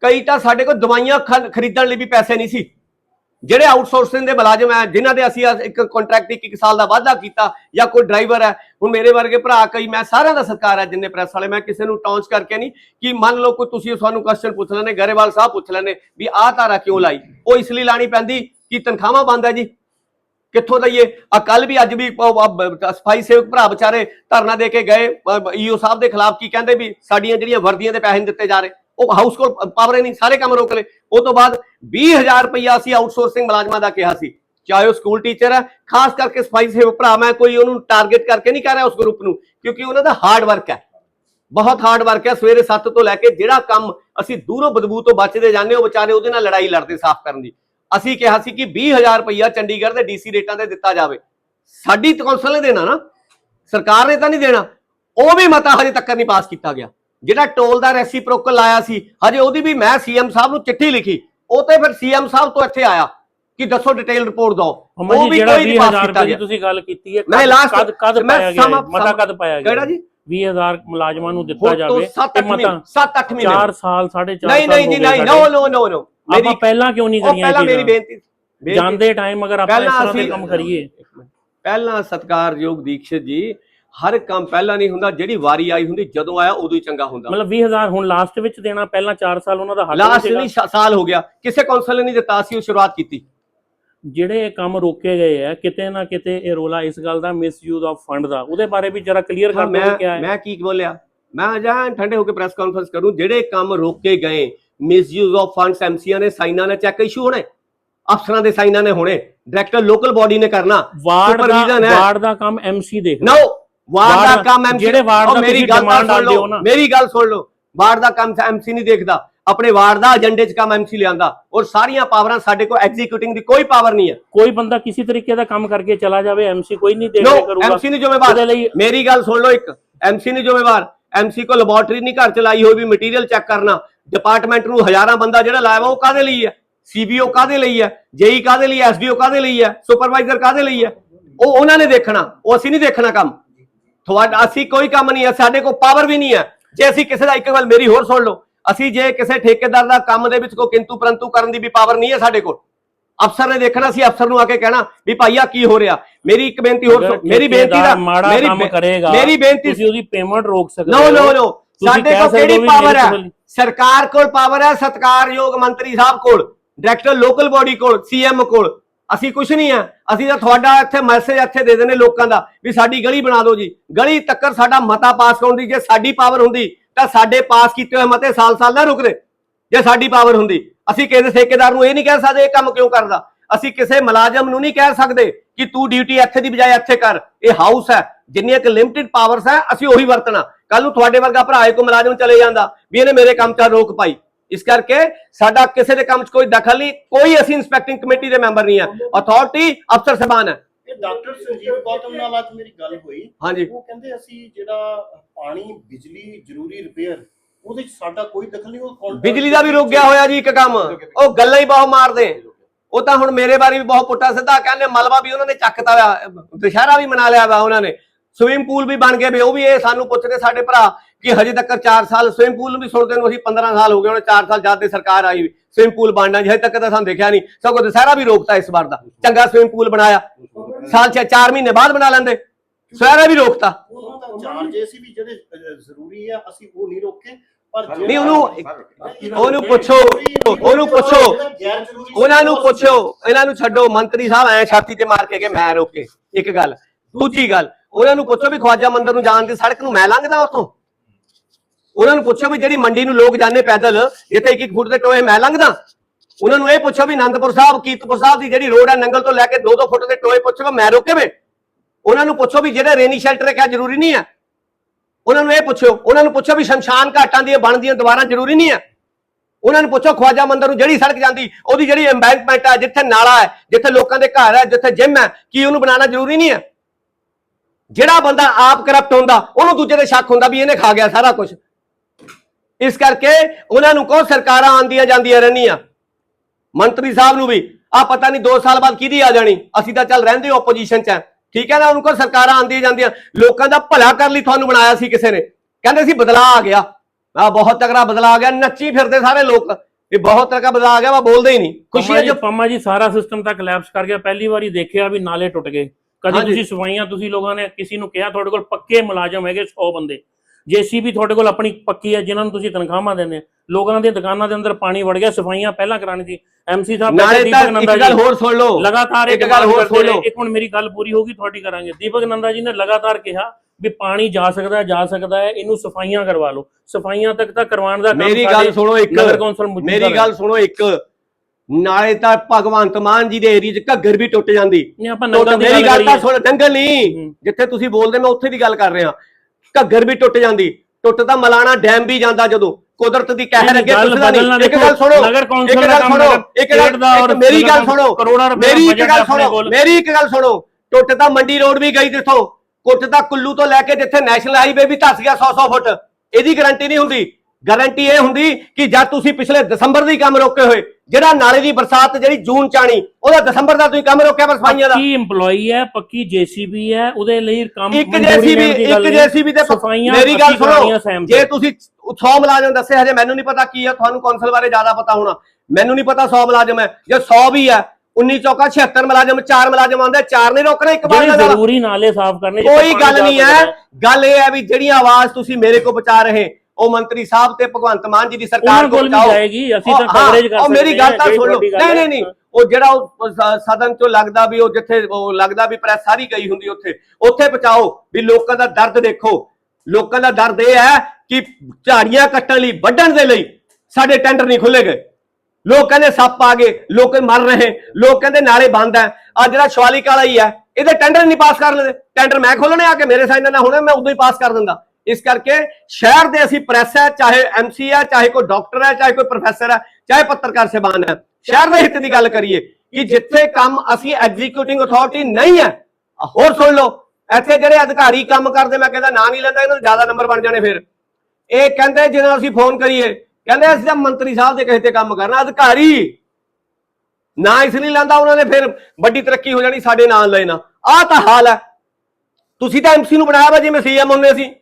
ਕਈ ਤਾਂ ਸਾਡੇ ਕੋਲ ਦਵਾਈਆਂ ਖ- ਖਰੀਦਣ ਲਈ ਵੀ ਪੈਸੇ ਨਹੀਂ ਸੀ। ਜਿਹੜੇ ਆਊਟਸੋਰਸਿੰਗ ਦੇ ਮੁਲਾਜ਼ਮ ਹੈ, ਜਿਨ੍ਹਾਂ ਦੇ ਅਸੀਂ ਇੱਕ ਕੰਟਰੈਕਟ ਇੱਕ ਇੱਕ ਸਾਲ ਦਾ ਵਾਅਦਾ ਕੀਤਾ, ਜਾਂ ਕੋਈ ਡਰਾਈਵਰ ਹੈ, ਹੁਣ ਮੇਰੇ ਵਰਗੇ ਭਰਾ, ਕਈ ਮੈਂ ਸਾਰਿਆਂ ਦਾ ਸਤਿਕਾਰ ਹੈ, ਜਿੰਨੇ ਪ੍ਰੈਸ ਵਾਲੇ, ਮੈਂ ਕਿਸੇ ਨੂੰ ਟੌਂਚ ਕਰਕੇ ਨਹੀਂ ਕਿ ਮੰਨ ਲਓ ਕੋਈ ਤੁਸੀਂ ਸਾਨੂੰ ਕੁਐਸਚਨ ਪੁੱਛ ਲੈਣੇ ਗਰੇਵਾਲ ਸਾਹਿਬ ਪੁੱਛ ਲੈਣੇ ਵੀ ਆਹ ਧਾਰਾ ਕਿਉਂ ਲਾਈ? ਉਹ ਇਸ ਲਈ ਲਾਣੀ ਪੈਂਦੀ ਕਿ ਤਨਖਾਹਾਂ ਬੰਦ ਹੈ ਜੀ। ਕਿੱਥੋਂ ਦਈਏ ਆ ਕੱਲ ਵੀ ਅੱਜ ਵੀ ਸਫ਼ਾਈ ਸੇਵਕ ਭਰਾ ਵਿਚਾਰੇ ਧਰਨਾ ਦੇ ਕੇ ਗਏ। ਈਓ ਸਾਹਿਬ ਦੇ ਖਿਲਾਫ ਕੀ ਕਹਿੰਦੇ ਵੀ ਸਾਡੀਆਂ ਜਿਹੜੀਆਂ ਵਰਦੀਆਂ ਦੇ ਪੈਸੇ ਨਹੀਂ ਦਿੱਤੇ ਜਾ ਰਹੇ, ਉਹ ਹਾਊਸ ਕੋਲ ਪਾਵਰ ਨਹੀਂ, ਸਾਰੇ ਕੰਮ ਰੋਕ ਲਏ। ਉਹ ਤੋਂ ਬਾਅਦ 20000 ਰੁਪਇਆ ਅਸੀਂ ਆਊਟਸੋਰਸਿੰਗ ਮੁਲਾਜ਼ਮਾਂ ਦਾ ਕਿਹਾ ਸੀ। ਚਾਹੇ ਉਹ ਸਕੂਲ ਟੀਚਰ ਹੈ ਖਾਸ ਕਰਕੇ ਸਫ਼ਾਈ ਸੇਵਕ ਭਰਾ, ਮੈਂ ਕੋਈ ਉਹਨੂੰ ਟਾਰਗੇਟ ਕਰਕੇ ਨਹੀਂ ਕਰ ਰਿਹਾ ਉਸ ਗਰੁੱਪ ਨੂੰ, ਕਿਉਂਕਿ ਉਹਨਾਂ ਦਾ ਹਾਰਡ ਵਰਕ ਹੈ। ਬਹੁਤ ਹਾਰਡ ਵਰਕ ਹੈ, ਸਵੇਰੇ 7 ਤੋਂ ਲੈ ਕੇ ਜਿਹੜਾ ਕੰਮ ਅਸੀਂ ਦੂਰੋਂ ਬਦਬੂ ਤੋਂ ਬਚਦੇ ਜਾਂਦੇ ਉਹ ਵਿਚਾਰੇ ਉਹਦੇ ਨਾਲ ਲੜਾਈ ਲੜਦੇ ਸਾਫ਼ ਕਰਨ ਦੀ। ਅਸੀਂ ਕਿਹਾ ਸੀ ਕਿ 20000 ਰੁਪਇਆ ਚੰਡੀਗੜ੍ਹ ਦੇ ਡੀਸੀ ਰੇਟਾਂ ਤੇ ਦਿੱਤਾ ਜਾਵੇ। ਸਾਡੀ ਕੌਂਸਲ ਨੇ ਦੇਣਾ ਨਾ ਸਰਕਾਰ ਨੇ ਤਾਂ ਨਹੀਂ ਦੇਣਾ। ਉਹ ਵੀ ਮਤਾ ਹਜੇ ਤੱਕ ਨਹੀਂ ਪਾਸ ਕੀਤਾ ਗਿਆ। ਜਿਹੜਾ ਟੋਲ ਦਾ ਰੈਸੀਪ੍ਰੋਕਲ ਆਇਆ ਸੀ ਹਜੇ ਉਹਦੀ ਵੀ ਮੈਂ ਸੀਐਮ ਸਾਹਿਬ ਨੂੰ ਚਿੱਠੀ ਲਿਖੀ। ਉਹ ਤੇ ਫਿਰ ਸੀਐਮ ਸਾਹਿਬ ਤੋਂ ਇੱਥੇ ਆਇਆ ਕਿ ਦੱਸੋ ਡਿਟੇਲ ਰਿਪੋਰਟ ਦਿਓ। ਉਹ ਵੀ ਕੋਈ ਨਹੀਂ ਪਾਸ 20000 ਕੀਤਾ ਗਿਆ। ਤੁਸੀਂ ਗੱਲ ਕੀਤੀ ਹੈ ਮੈਂ last- ਕਦ ਪਾਇਆ ਗਿਆ? ਮਤਾ ਕਦ ਪਾਇਆ ਗਿਆ? ਕਿਹੜਾ ਜੀ? 20000 ਮੁਲਾਜ਼ਮਾਂ ਨੂੰ ਦਿੱਤਾ ਤੋਂ ਜਾਵੇ 7-8 ਮਤਾ ਮਹੀਨੇ 7-8 ਮਹੀਨੇ। 4 ਸਾਲ 4.5 ਨਹੀਂ ਨਹੀਂ ਜੀ ਨਹੀਂ ਨੋ ਨੋ ਨੋ ਨੋ ਆਪਾਂ ਪਹਿਲਾਂ ਕਿਉਂ ਨਹੀਂ ਕਰੀਆਂ ਪਹਿਲਾਂ ਮੇਰੀ? ਬੇਨਤੀ ਜਾਂਦੇ ਟਾਈਮ ਅਗਰ ਆਪਾਂ ਇਸ ਤਰ੍ਹਾਂ ਦੇ ਕੰਮ ਕਰੀਏ। ਪਹਿਲਾਂ ਸਤਕਾਰਯੋਗ ਦੀਕਸ਼ਿਤ ਜੀ ਹਰ ਕੰਮ ਪਹਿਲਾਂ ਨਹੀਂ ਹੁੰਦਾ ਜਿਹੜੀ ਵਾਰੀ ਆਈ ਹੁੰਦੀ ਜਦੋਂ ਆਇਆ ਉਦੋਂ ਹੀ ਚੰਗਾ ਹੁੰਦਾ। ਮਤਲਬ 20000 ਹੁਣ ਲਾਸਟ ਵਿੱਚ ਦੇਣਾ ਪਹਿਲਾਂ 4 ਸਾਲ ਉਹਨਾਂ ਦਾ ਹੱਕ ਲਾਸਟ। ਨਹੀਂ ਸਾਲ ਹੋ ਗਿਆ। ਕਿਸੇ ਕੌਂਸਲ ਨੇ ਨਹੀਂ ਦਿੱਤਾ ਸੀ ਉਹ ਸ਼ੁਰੂਆਤ ਕੀਤੀ। ਜਿਹੜੇ ਕੰਮ ਰੋਕੇ ਗਏ ਆ ਕਿਤੇ ਨਾ ਕਿਤੇ ਇਹ ਰੋਲਾ ਇਸ ਗੱਲ ਦਾ ਮਿਸਯੂਜ਼ ਆਫ ਫੰਡ ਦਾ। ਉਹਦੇ ਬਾਰੇ ਵੀ ਜਰਾ ਕਲੀਅਰ ਕਰ ਦਿਓ ਕਿ ਹੈ। ਮੈਂ ਕੀ ਬੋਲਿਆ? ਮੈਂ ਜਾਂ ਠੰਡੇ ਹੋ ਕੇ ਪ੍ਰੈਸ ਕਾਨਫਰੰਸ ਕਰੂੰ ਜਿਹੜੇ ਕੰਮ ਰੋਕੇ ਗਏ ਮਿਸਯੂਜ਼ ਆਫ ਫੰਡਸ ਐਮਸੀਆਂ ਨੇ ਸਾਈਨਾਂ ਨੇ ਚੈੱਕ ਇਸ਼ੂ ਹੋਣੇ ਅਫਸਰਾਂ ਦੇ ਸਾਈਨਾਂ ਨੇ ਹੋਣੇ ਡਾਇਰੈਕਟਰ ਲੋਕਲ ਬਾਡੀ ਨੇ ਕਰਨਾ ਵਾਰਡ ਦਾ। ਵਾਰਡ ਦਾ ਕੰਮ ਐਮਸੀ ਦੇਖ ਨੋ ਵਾਰਡ ਦਾ ਕੰਮ ਐਮਸੀ ਜਿਹੜੇ ਵਾਰਡ ਦਾ ਮੇਰੀ ਗੱਲ ਸੁਣ ਲਓ। ਮੇਰੀ ਗੱਲ ਸੁਣ ਲਓ ਵਾਰਡ ਦਾ ਕੰਮ ਐਮਸੀ ਨਹੀਂ ਦੇਖਦਾ ਆਪਣੇ ਵਾਰਡ ਦਾ ਏਜੰਡੇ 'ਚ ਕੰਮ ਐਮਸੀ ਲਿਆਂਦਾ ਔਰ ਸਾਰੀਆਂ ਪਾਵਰਾਂ ਸਾਡੇ ਕੋਲ ਐਗਜ਼ੀਕਿਊਟਿੰਗ ਦੀ ਕੋਈ ਪਾਵਰ ਨਹੀਂ ਹੈ ਕੋਈ ਬੰਦਾ ਕਿਸੇ ਤਰੀਕੇ ਦਾ ਕੰਮ ਕਰਕੇ ਚਲਾ ਜਾਵੇ ਐਮਸੀ ਕੋਈ ਨਹੀਂ ਦੇਖ ਨੋ ਕਰੂਗਾ ਐਮਸੀ ਨਹੀਂ ਜ਼ਿੰਮੇਵਾਰ ਮੇਰੀ ਗੱਲ ਸੁਣ ਲਓ ਇੱਕ ਐਮਸੀ ਨਹੀਂ ਜ਼ਿੰਮੇਵਾਰ ਐਮਸੀ ਕੋ ਲੈਬੋਰਟਰੀ ਨਹੀਂ ਘਰ ਚਲਾਈ ਹੋਈ ਵੀ ਮਟੀਰੀਅਲ ਚੈੱਕ ਕਰਨਾ ਡਿਪਾਰਟਮੈਂਟ ਨੂੰ ਹਜ਼ਾਰਾਂ ਬੰਦਾ ਜਿਹੜਾ ਲਾਇਆ ਵਾ ਉਹ ਕਾਦੇ ਲਈ ਹੈ ਸੀਬੀਓ ਕਾਦੇ ਲਈ ਹੈ ਜੇਈ ਕਾਦੇ ਲਈ ਐਸਡੀਓ ਕਾਦੇ ਲਈ ਹੈ ਸੁਪਰਵਾਈਜ਼ਰ ਕਾਦੇ ਲਈ ਹੈ ਉਹ ਉਹਨਾਂ ਨੇ ਦੇਖਣਾ ਉਹ ਅਸੀਂ ਨਹੀਂ ਦੇਖਣਾ ਕੰਮ। ਤੁਹਾਡਾ ਅਸੀਂ ਕੋਈ ਕੰਮ ਨਹੀਂ ਹੈ ਸਾਡੇ ਕੋਲ ਪਾਵਰ ਵੀ ਨਹੀਂ ਹੈ ਜੇ ਅਸੀਂ ਕਿਸੇ ਦਾ ਇੱਕ ਗੱਲ ਮੇਰੀ ਹੋਰ ਸੁਣ ਲਓ ਅਸੀਂ ਜੇ ਕਿਸੇ ਠੇਕੇਦਾਰ ਦਾ ਕੰਮ ਦੇ ਵਿੱਚ ਕੋਈ ਕਿੰਤੂ ਪਰੰਤੂ ਕਰਨ ਦੀ ਵੀ ਪਾਵਰ ਨਹੀਂ ਹੈ ਸਾਡੇ ਕੋਲ। ਅਫਸਰ ਨੇ ਦੇਖਣਾ ਸੀ ਅਫਸਰ ਨੂੰ ਆ ਕੇ ਕਹਿਣਾ ਵੀ ਭਾਈਆ ਕੀ ਹੋ ਰਿਹਾ? ਮੇਰੀ ਇੱਕ ਬੇਨਤੀ ਹੋਰ ਮੇਰੀ ਬੇਨਤੀ ਦਾ ਮੇਰੀ ਕੰਮ ਕਰੇਗਾ ਮੇਰੀ ਬੇਨਤੀ ਤੁਸੀਂ ਉਹਦੀ ਪੇਮੈਂਟ ਰੋਕ ਸਕਦੇ ਹੋ। ਨੋ ਨੋ ਸਾਡੇ ਕੋਲ ਕਿਹੜੀ ਪਾਵਰ ਹੈ ਸਰਕਾਰ ਕੋਲ ਪਾਵਰ ਹੈ, ਸਤਕਾਰਯੋਗ ਮੰਤਰੀ ਸਾਹਿਬ ਕੋਲ ਡਾਇਰੈਕਟਰ ਲੋਕਲ ਬਾਡੀ ਕੋਲ ਸੀਐਮ ਕੋਲ। ਅਸੀਂ ਕੁਝ ਨਹੀਂ ਆ। ਅਸੀਂ ਤਾਂ ਤੁਹਾਡਾ ਇੱਥੇ ਮੈਸੇਜ ਇੱਥੇ ਦੇ ਦਿੰਦੇ ਲੋਕਾਂ ਦਾ ਵੀ ਸਾਡੀ ਗਲੀ ਬਣਾ ਦਿਓ ਜੀ। ਗਲੀ ਤੱਕਰ ਸਾਡਾ ਮਤਾ ਪਾਸ ਕਰਾਉਣ ਦੀ, ਜੇ ਸਾਡੀ ਪਾਵਰ ਹੁੰਦੀ, ਤਾਂ ਸਾਡੇ ਪਾਸ ਕੀਤੇ ਹੋਏ ਮਤੇ ਸਾਲ-ਸਾਲ ਨਾ ਰੁਕਦੇ। ਜੇ ਸਾਡੀ ਪਾਵਰ ਹੁੰਦੀ, ਅਸੀਂ ਕਿਸੇ ਠੇਕੇਦਾਰ ਨੂੰ ਇਹ ਨਹੀਂ ਕਹਿ ਸਕਦੇ ਇਹ ਕੰਮ ਕਿਉਂ ਕਰਦਾ। ਅਸੀਂ ਕਿਸੇ ਮੁਲਾਜ਼ਮ ਨੂੰ ਨਹੀਂ ਕਹਿ ਸਕਦੇ ਕਿ ਤੂੰ ਡਿਊਟੀ ਇੱਥੇ ਦੀ ਬਜਾਏ ਇੱਥੇ ਕਰ। ਇਹ ਹਾਊਸ ਹੈ, ਜਿੰਨੀਆਂ ਕਿ ਲਿਮਟਿਡ ਪਾਵਰਸ ਹੈ, ਅਸੀਂ ਉਹੀ ਵਰਤਣਾ। ਕੱਲ ਨੂੰ ਤੁਹਾਡੇ ਵਰਗਾ ਭਰਾ ਇੱਕ ਮੁਲਾਜ਼ਮ ਚਲੇ ਜਾਂਦਾ ਵੀ ਇਹਨੇ ਮੇਰੇ ਕੰਮ 'ਚ ਰੋਕ ਪਾਈ। ਇਸ ਕਰਕੇ ਸਾਡਾ ਕਿਸੇ ਦੇ ਕੰਮ 'ਚ ਕੋਈ ਦਖਲ ਨਹੀਂ ਕੋਈ ਅਸੀਂ ਇਨਸਪੈਕਟਿੰਗ ਕਮੇਟੀ ਦੇ ਮੈਂਬਰ ਨਹੀਂ ਹੈ ਅਥਾਰਟੀ ਅਫਸਰ ਸਬਾਨ ਹੈ। ਇਹ ਡਾਕਟਰ ਸੰਜੀਵ ਗੌਤਮ ਨਾਲ ਅੱਜ ਮੇਰੀ ਗੱਲ ਹੋਈ। ਹਾਂਜੀ। ਉਹ ਕਹਿੰਦੇ ਅਸੀਂ ਜਿਹੜਾ ਪਾਣੀ ਬਿਜਲੀ ਜ਼ਰੂਰੀ ਰਿਪੇਅਰ ਉਹਦੇ ਚ ਸਾਡਾ ਕੋਈ ਦਖਲ ਨਹੀਂ ਉਹ contract ਬਿਜਲੀ ਦਾ ਵੀ ਰੁਕ ਗਿਆ ਹੋਇਆ ਜੀ ਇੱਕ ਕੰਮ। ਉਹ ਗੱਲਾਂ ਹੀ ਬਹੁਤ ਮਾਰਦੇ। ਉਹ ਤਾਂ ਹੁਣ ਮੇਰੇ ਬਾਰੇ ਵੀ ਬਹੁਤ ਪੁੱਟਾ ਸਿੱਧਾ ਕਹਿੰਦੇ ਮਲਬਾ ਵੀ ਉਹਨਾਂ ਨੇ ਚੱਕਤਾ ਹੋਇਆ ਦੁਸ਼ਹਿਰਾ ਵੀ ਮਨਾ ਲਿਆ ਵਾ ਉਹਨਾਂ ਨੇ। ਸਵਿਮਿੰਗ ਪੂਲ ਵੀ ਬਣ ਗਏ ਵੀ ਉਹ ਵੀ ਇਹ ਸਾਨੂੰ ਪੁੱਛਦੇ ਸਾਡੇ ਭਰਾ ਕਿ ਹਜੇ ਤੱਕ 4 ਸਾਲ ਸਵਿਮਿੰਗ ਪੂਲ ਨੂੰ ਵੀ ਸੁਣਦੇ ਨੂੰ ਅਸੀਂ 15 ਸਾਲ ਹੋ ਗਏ ਉਹਨੇ 4 ਸਾਲ ਜਦ ਦੀ ਸਰਕਾਰ ਆਈ ਸਵਿਮਿੰਗ ਪੂਲ ਬਣਨਾ ਜੀ ਹਜੇ ਤੱਕ ਤਾਂ ਸਾਨੂੰ ਦੇਖਿਆ ਨਹੀਂ। ਸਗੋਂ ਦੁਸ਼ਹਿਰਾ ਵੀ ਰੋਕਤਾ ਇਸ ਵਾਰ ਦਾ। ਚੰਗਾ ਸਵਿਮਿੰਗ ਪੂਲ ਬਣਾਇਆ। ਸਾਲ ਚ 4 ਮਹੀਨੇ ਬਾਅਦ ਬਣਾ ਲੈਂਦੇ। ਦੁਸ਼ਹਿਰਾ ਵੀ ਰੋਕਤਾ। ਚਾਰਜ ਸੀ ਵੀ ਜਿਹੜੇ ਜ਼ਰੂਰੀ ਆ ਅਸੀਂ ਉਹ ਨਹੀਂ ਰੋਕੇ ਨਹੀਂ ਉਹਨੂੰ ਉਹਨੂੰ ਪੁੱਛੋ ਉਹਨੂੰ ਪੁੱਛੋ। ਉਹਨਾਂ ਨੂੰ ਪੁੱਛੋ ਇਹਨਾਂ ਨੂੰ ਛੱਡੋ। ਮੰਤਰੀ ਸਾਹਿਬ ਐ ਛਾਤੀ ਤੇ ਮਾਰ ਕੇ ਕਿ ਮੈਂ ਰੋਕੇ ਇੱਕ ਗੱਲ। ਦੂਜੀ ਗੱਲ ਉਹਨਾਂ ਨੂੰ ਪੁੱਛੋ ਵੀ ਖਵਾਜਾ ਮੰਦਰ ਨੂੰ ਜਾਣ ਦੀ ਸੜਕ ਨੂੰ ਮੈਂ ਲੰਘਦਾ ਉੱਥੋਂ। ਉਹਨਾਂ ਨੂੰ ਪੁੱਛੋ ਵੀ ਜਿਹੜੀ ਮੰਡੀ ਨੂੰ ਲੋਕ ਜਾਂਦੇ ਪੈਦਲ ਜਿੱਥੇ ਇੱਕ ਇੱਕ ਫੁੱਟ ਦੇ ਟੋਏ ਮੈਂ ਲੰਘਦਾ। ਉਹਨਾਂ ਨੂੰ ਇਹ ਪੁੱਛੋ ਵੀ ਆਨੰਦਪੁਰ ਸਾਹਿਬ, ਕੀਰਤਪੁਰ ਸਾਹਿਬ ਦੀ ਜਿਹੜੀ ਰੋਡ ਹੈ ਨੰਗਲ ਤੋਂ ਲੈ ਕੇ 2-2 ਫੁੱਟ ਦੇ ਟੋਏ ਪੁੱਛੋ, ਮੈਂ ਰੋਕੇ ਵੇ? ਉਹਨਾਂ ਨੂੰ ਪੁੱਛੋ ਵੀ ਜਿਹੜੇ ਰੇਨੀ ਸ਼ੈਲਟਰ ਹੈ ਕਿਆ ਜ਼ਰੂਰੀ ਨਹੀਂ ਹੈ ਉਹਨਾਂ ਨੂੰ ਇਹ ਪੁੱਛੋ, ਉਹਨਾਂ ਨੂੰ ਪੁੱਛੋ ਵੀ ਸ਼ਮਸ਼ਾਨ ਘਾਟਾਂ ਦੀਆਂ ਬਣਦੀਆਂ ਦੀਵਾਰਾਂ ਜ਼ਰੂਰੀ ਨਹੀਂ ਹੈ ਉਹਨਾਂ ਨੂੰ ਪੁੱਛੋ ਖਵਾਜਾ ਮੰਦਰ ਨੂੰ ਜਿਹੜੀ ਸੜਕ ਜਾਂਦੀ, ਉਹਦੀ ਜਿਹੜੀ ਐਮਬੈਂਕਮੈਂਟ ਹੈ ਜਿੱਥੇ ਨਾਲਾ ਹੈ, ਜਿੱਥੇ ਲੋਕਾਂ ਦੇ ਘਰ ਹੈ, ਜਿੱਥੇ ਜਿਮ ਹੈ, ਕੀ ਉਹਨੂੰ ਬਣਾਉਣਾ ਜ਼ਰੂਰੀ ਨਹੀਂ ਹੈ ਜਿਹੜਾ ਬੰਦਾ ਆਪ ਕਰਪਟ ਹੁੰਦਾ ਉਹਨੂੰ ਦੂਜੇ ਤੇ ਸ਼ੱਕ ਹੁੰਦਾ ਵੀ ਇਹਨੇ ਖਾ ਗਿਆ ਸਾਰਾ ਕੁਝ ਇਸ ਕਰਕੇ ਉਹਨਾਂ ਨੂੰ ਕਹੋ ਸਰਕਾਰਾਂ ਆਂਦੀਆਂ ਜਾਂਦੀਆਂ ਰਹਿਣੀਆਂ ਮੰਤਰੀ ਸਾਹਿਬ ਨੂੰ ਵੀ। ਆ ਪਤਾ ਨਹੀਂ 2 ਸਾਲ ਬਾਅਦ ਕਿਹਦੀ ਆ ਜਾਣੀ? ਅਸੀਂ ਤਾਂ ਚੱਲ ਰਹਿੰਦੇ ਆਪੋਜੀਸ਼ਨ 'ਚ। ਹਾਂ। ਠੀਕ ਹੈ ਨਾ? ਉਹਨਾਂ ਕੋਲ ਸਰਕਾਰਾਂ ਆਂਦੀਆਂ ਜਾਂਦੀਆਂ? ਲੋਕਾਂ ਦਾ ਭਲਾ ਕਰਨ ਲਈ ਤੁਹਾਨੂੰ ਬਣਾਇਆ ਸੀ ਕਿਸੇ ਨੇ। ਕਹਿੰਦੇ ਸੀ ਬਦਲਾਅ ਆ ਗਿਆ। ਆ ਬਹੁਤ ਤਕੜਾ ਬਦਲਾਅ ਆ ਗਿਆ। ਨੱਚੀ ਫਿਰਦੇ ਸਾਰੇ ਲੋਕ। ਇਹ ਬਹੁਤ ਤਕੜਾ ਬਦਲਾਅ ਆ ਗਿਆ ਵਾ ਬੋਲਦੇ ਹੀ ਨਹੀਂ। ਖੁਸ਼ੀ ਹੈ ਜੋ ਪੰਮਾ ਜੀ ਸਾਰਾ ਸਿਸਟਮ ਤਾਂ ਕਲੈਪਸ ਕਰ ਗਿਆ। ਪਹਿਲੀ ਵਾਰੀ ਦੇਖਿਆ ਵੀ ਨਾਲੇ ਟੁੱਟ ਗਏ। ਕਦੀ ਹਾਂਜੀ। ਤੁਸੀਂ ਸਫਾਈਆਂ ਤੁਸੀਂ ਲੋਕਾਂ ਨੇ ਕਿਸੇ ਨੂੰ ਕਿਹਾ ਤੁਹਾਡੇ ਕੋਲ ਪੱਕੇ ਮੁਲਾਜ਼ਮ ਹੈਗੇ 100 ਬੰਦੇ ਜੇਸੀਬੀ ਤੁਹਾਡੇ ਕੋਲ ਆਪਣੀ ਪੱਕੀ ਹੈ ਜਿਨ੍ਹਾਂ ਨੂੰ ਤੁਸੀਂ ਤਨਖਾਹਾਂ ਦਿੰਦੇ ਹੋ। ਲੋਕਾਂ ਦੀਆਂ ਦੁਕਾਨਾਂ ਦੇ ਅੰਦਰ ਪਾਣੀ ਵੜ ਗਿਆ ਸਫਾਈਆਂ ਪਹਿਲਾਂ ਕਰਾਣੀ ਸੀ ਐਮਸੀ ਸਾਹਿਬ ਨਾਲੇ ਦੀਪਕ ਤਾਂ ਇੱਕ ਗੱਲ ਹੋਰ ਸੁਣ ਲਓ ਲਗਾਤਾਰ ਇੱਕ ਗੱਲ ਹੋਰ ਸੁਣ। ਲਓ ਇੱਕ ਹੁਣ ਮੇਰੀ ਗੱਲ ਪੂਰੀ ਹੋਊਗੀ ਤੁਹਾਡੀ ਕਰਾਂਗੇ ਦੀਪਕ ਨੰਦਾ ਜੀ ਨੇ ਲਗਾਤਾਰ ਕਿਹਾ ਵੀ ਪਾਣੀ ਜਾ ਸਕਦਾ ਹੈ ਜਾ ਸਕਦਾ ਹੈ ਇਹਨੂੰ ਸਫਾਈਆਂ ਕਰਵਾ ਲਓ ਸਫਾਈਆਂ ਤੱਕ ਤਾਂ ਕਰਵਾਉਣ ਦਾ ਕੰਮ ਮੇਰੀ ਸਾਡੇ ਗੱਲ ਸੁਣੋ ਇੱਕ ਨਗਰ ਕੌਂਸਲ ਮੌਜੂਦਾ ਮੇਰੀ। ਗੱਲ ਸੁਣੋ ਇੱਕ ਨਾਲੇ ਤਾਂ ਭਗਵੰਤ ਮਾਨ ਜੀ ਦੇ ਏਰੀਏ 'ਚ ਘੱਗਰ ਵੀ ਟੁੱਟ ਜਾਂਦੀ। ਨਹੀਂ ਆਪਾਂ ਟੁੱਟ ਨੰਗਲ ਦੀ ਮੇਰੀ ਗੱਲ ਤਾਂ। ਸੁਣ ਦੰਗਲ ਨਹੀਂ। ਜਿੱਥੇ ਤੁਸੀਂ ਬੋਲਦੇ ਮੈਂ ਉੱਥੇ ਦੀ ਗੱਲ ਕਰ ਰਿਹਾ। ਘੱਗਰ ਵੀ ਟੁੱਟ ਜਾਂਦੀ। ਟੁੱਟ ਤਾਂ ਮਲਾਣਾ ਡੈਮ ਵੀ ਜਾਂਦਾ ਜਦੋਂ। ਕੁਦਰਤ ਦੀ ਕਹਿਰ ਅੱਗੇ ਗੱਲ ਕੁਛ ਦਾ ਬਦਲਣਾ ਨਹੀਂ ਇੱਕ ਗੱਲ ਸੁਣੋ ਨਗਰ ਕੌਂਸਲ ਇੱਕ ਦਾ ਗੱਲ ਕੰਮ ਸੁਣੋ ਇੱਕ ਗੱਲ ਮੇਰੀ ਗੱਲ ਸੁਣੋ ਕਰੋੜਾਂ ਰੁਪਏ ਦਾ ਮੇਰੀ ਇੱਕ ਗੱਲ ਸੁਣੋ। ਮੇਰੀ ਇੱਕ ਗੱਲ ਸੁਣੋ। ਟੁੱਟ ਤਾਂ ਮੰਡੀ ਰੋਡ ਵੀ ਗਈ ਜਿੱਥੋਂ। ਕੁੱਟ ਤਾਂ ਕੁੱਲੂ ਤੋਂ ਲੈ ਕੇ ਜਿੱਥੇ ਨੈਸ਼ਨਲ ਹਾਈਵੇ ਵੀ ਧੱਸ ਗਿਆ 100-100 ਫੁੱਟ। ਇਹਦੀ ਗਾਰੰਟੀ ਨਹੀਂ ਹੁੰਦੀ। ਗਾਰੰਟੀ ਇਹ ਹੁੰਦੀ ਕਿ ਜਦ ਤੁਸੀਂ ਪਿਛਲੇ ਦਸੰਬਰ ਦੀ ਕੰਮ ਰੋਕੇ ਹੋਏ ਜਿਹੜਾ ਨਾਲੇ ਦੀ ਬਰਸਾਤ ਜਿਹੜੀ ਜੂਨ ਚ ਆਣੀ ਉਹਦਾ ਦਸੰਬਰ ਦਾ ਤੁਸੀਂ ਕੰਮ ਰੋਕਿਆ ਪਰ ਸਫਾਈਆਂ ਦਾ? ਪੱਕੀ EMPLOYE ਹੈ ਪੱਕੀ JCB ਹੈ ਉਹਦੇ ਲਈ ਕੰਮ ਇੱਕ ਜੇਸੀਬੀ ਇੱਕ। ਜੇਸੀਬੀ ਤੇ ਮੇਰੀ ਗੱਲ ਸੁਣੋ ਜੇ ਹਾਂ। ਤੁਸੀਂ 100 ਮੁਲਾਜ਼ਮ ਦੱਸੇ ਹਜੇ ਮੈਨੂੰ ਨਹੀਂ ਪਤਾ ਕੀ ਆ ਤੁਹਾਨੂੰ ਕੌਂਸਲ ਬਾਰੇ ਜ਼ਿਆਦਾ ਪਤਾ ਹੋਣਾ। ਮੈਨੂੰ ਨਹੀਂ ਪਤਾ 100 ਮੁਲਾਜ਼ਮ ਹੈ ਜੇ 100 ਵੀ ਹੈ 19 ਚੌਕਾ 76 ਮੁਲਾਜ਼ਮ ਚਾਰ ਮੁਲਾਜ਼ਮ ਆਉਂਦੇ ਚਾਰ ਨਹੀਂ ਰੋਕਣਾ ਇੱਕ ਨਾਲ ਜ਼ਰੂਰੀ ਨਾਲੇ ਸਾਫ਼ ਕਰਨੇ ਕੋਈ ਗੱਲ ਨਹੀਂ ਹੈ। ਗੱਲ ਇਹ ਹੈ ਵੀ ਜਿਹੜੀ ਆਵਾਜ਼ ਤੁਸੀਂ ਮੇਰੇ ਕੋ ਬਚਾ ਰਹੇ ਉਹ ਮੰਤਰੀ ਸਾਹਿਬ ਤੇ ਭਗਵੰਤ ਮਾਨ ਜੀ ਦੀ ਸਰਕਾਰ ਕੋਲ ਜਾਏਗੀ ਅਸੀਂ ਤਾਂ ਉਹ- ਹਾਂ, ਕਵਰੇਜ ਕਰ ਉਹ ਸਕਦੇ ਮੇਰੀ ਗੱਲ ਤਾਂ ਸੁਣ ਲਓ। ਨਹੀਂ ਹੈ। ਨਹੀਂ ਨਹੀਂ ਉਹ ਜਿਹੜਾ ਉਹ ਸਦਨ ਚੋਂ ਲੱਗਦਾ ਵੀ ਉਹ ਜਿੱਥੇ ਉਹ ਲੱਗਦਾ ਵੀ ਪ੍ਰੈਸ ਸਾਰੀ ਗਈ ਹੁੰਦੀ ਉੱਥੇ ਉੱਥੇ ਪਹੁੰਚਾਓ ਵੀ ਲੋਕਾਂ ਦਾ ਦਰਦ ਦੇਖੋ। ਲੋਕਾਂ ਦਾ ਦਰਦ ਇਹ ਹੈ ਕਿ ਝਾੜੀਆਂ ਕੱਟਣ ਲਈ ਵੱਢਣ ਦੇ ਲਈ ਸਾਡੇ ਟੈਂਡਰ ਨਹੀਂ ਖੁੱਲੇ ਗਏ। ਲੋਕ ਕਹਿੰਦੇ ਸੱਪ ਆ ਗਏ ਲੋਕ ਮਰ ਰਹੇ ਲੋਕ ਕਹਿੰਦੇ ਨਾਲੇ ਬੰਦ ਹੈ। ਆ ਜਿਹੜਾ ਸ਼ਵਾਲਿਕ ਵਾਲਾ ਹੀ ਹੈ ਇਹਦੇ ਟੈਂਡਰ ਨਹੀਂ ਪਾਸ ਕਰ ਲੈਂਦੇ। ਟੈਂਡਰ ਮੈਂ ਖੋਲਣੇ ਆ ਕੇ ਮੇਰੇ ਸਾਈਨ ਨਾਲ ਹੋਣੇ ਮੈਂ ਉਦੋਂ ਹੀ ਪਾਸ ਕਰ ਦਿੰਦਾ। ਇਸ ਕਰਕੇ ਸ਼ਹਿਰ ਦੇ ਅਸੀਂ ਪ੍ਰੈਸ ਹੈ, ਚਾਹੇ ਐਮਸੀ ਹੈ, ਚਾਹੇ ਕੋਈ ਡਾਕਟਰ ਹੈ, ਚਾਹੇ ਕੋਈ ਪ੍ਰੋਫੈਸਰ ਹੈ, ਚਾਹੇ ਪੱਤਰਕਾਰ ਸਹਿਬਾਨ ਹੈ, ਸ਼ਹਿਰ ਦੇ ਹਿੱਤ ਦੀ ਗੱਲ ਕਰੀਏ ਕਿ ਜਿੱਥੇ ਕੰਮ ਅਸੀਂ ਐਗਜ਼ੀਕਿਊਟਿੰਗ ਅਥਾਰਟੀ ਨਹੀਂ ਹੈ, ਹੋਰ ਸੁਣ ਲਓ, ਇੱਥੇ ਜਿਹੜੇ ਅਧਿਕਾਰੀ ਕੰਮ ਕਰਦੇ, ਮੈਂ ਕਹਿੰਦਾ ਨਾਂ ਨਹੀਂ ਲੈਂਦਾ, ਇਹਨਾਂ ਦੇ ਜ਼ਿਆਦਾ ਨੰਬਰ ਬਣ ਜਾਣੇ ਫਿਰ। ਇਹ ਕਹਿੰਦੇ ਜਦੋਂ ਅਸੀਂ ਫੋਨ ਕਰੀਏ, ਕਹਿੰਦੇ ਅਸੀਂ ਤਾਂ ਮੰਤਰੀ ਸਾਹਿਬ ਦੇ ਕਹੇ ਤੇ ਕੰਮ ਕਰਨਾ, ਅਧਿਕਾਰੀ। ਨਾ ਇਸ ਲਈ ਲੈਂਦਾ ਉਹਨਾਂ ਨੇ, ਫਿਰ ਵੱਡੀ ਤਰੱਕੀ ਹੋ ਜਾਣੀ ਸਾਡੇ ਨਾਲ ਲੈਣਾ। ਆਹ ਤਾਂ ਹਾਲ ਹੈ। ਤੁਸੀਂ ਤਾਂ ਐਮਸੀ ਨੂੰ ਬਣਾਇਆ ਵਾ, ਜਿਵੇਂ ਸੀਐਮ ਹੁੰਦੇ ਸੀ।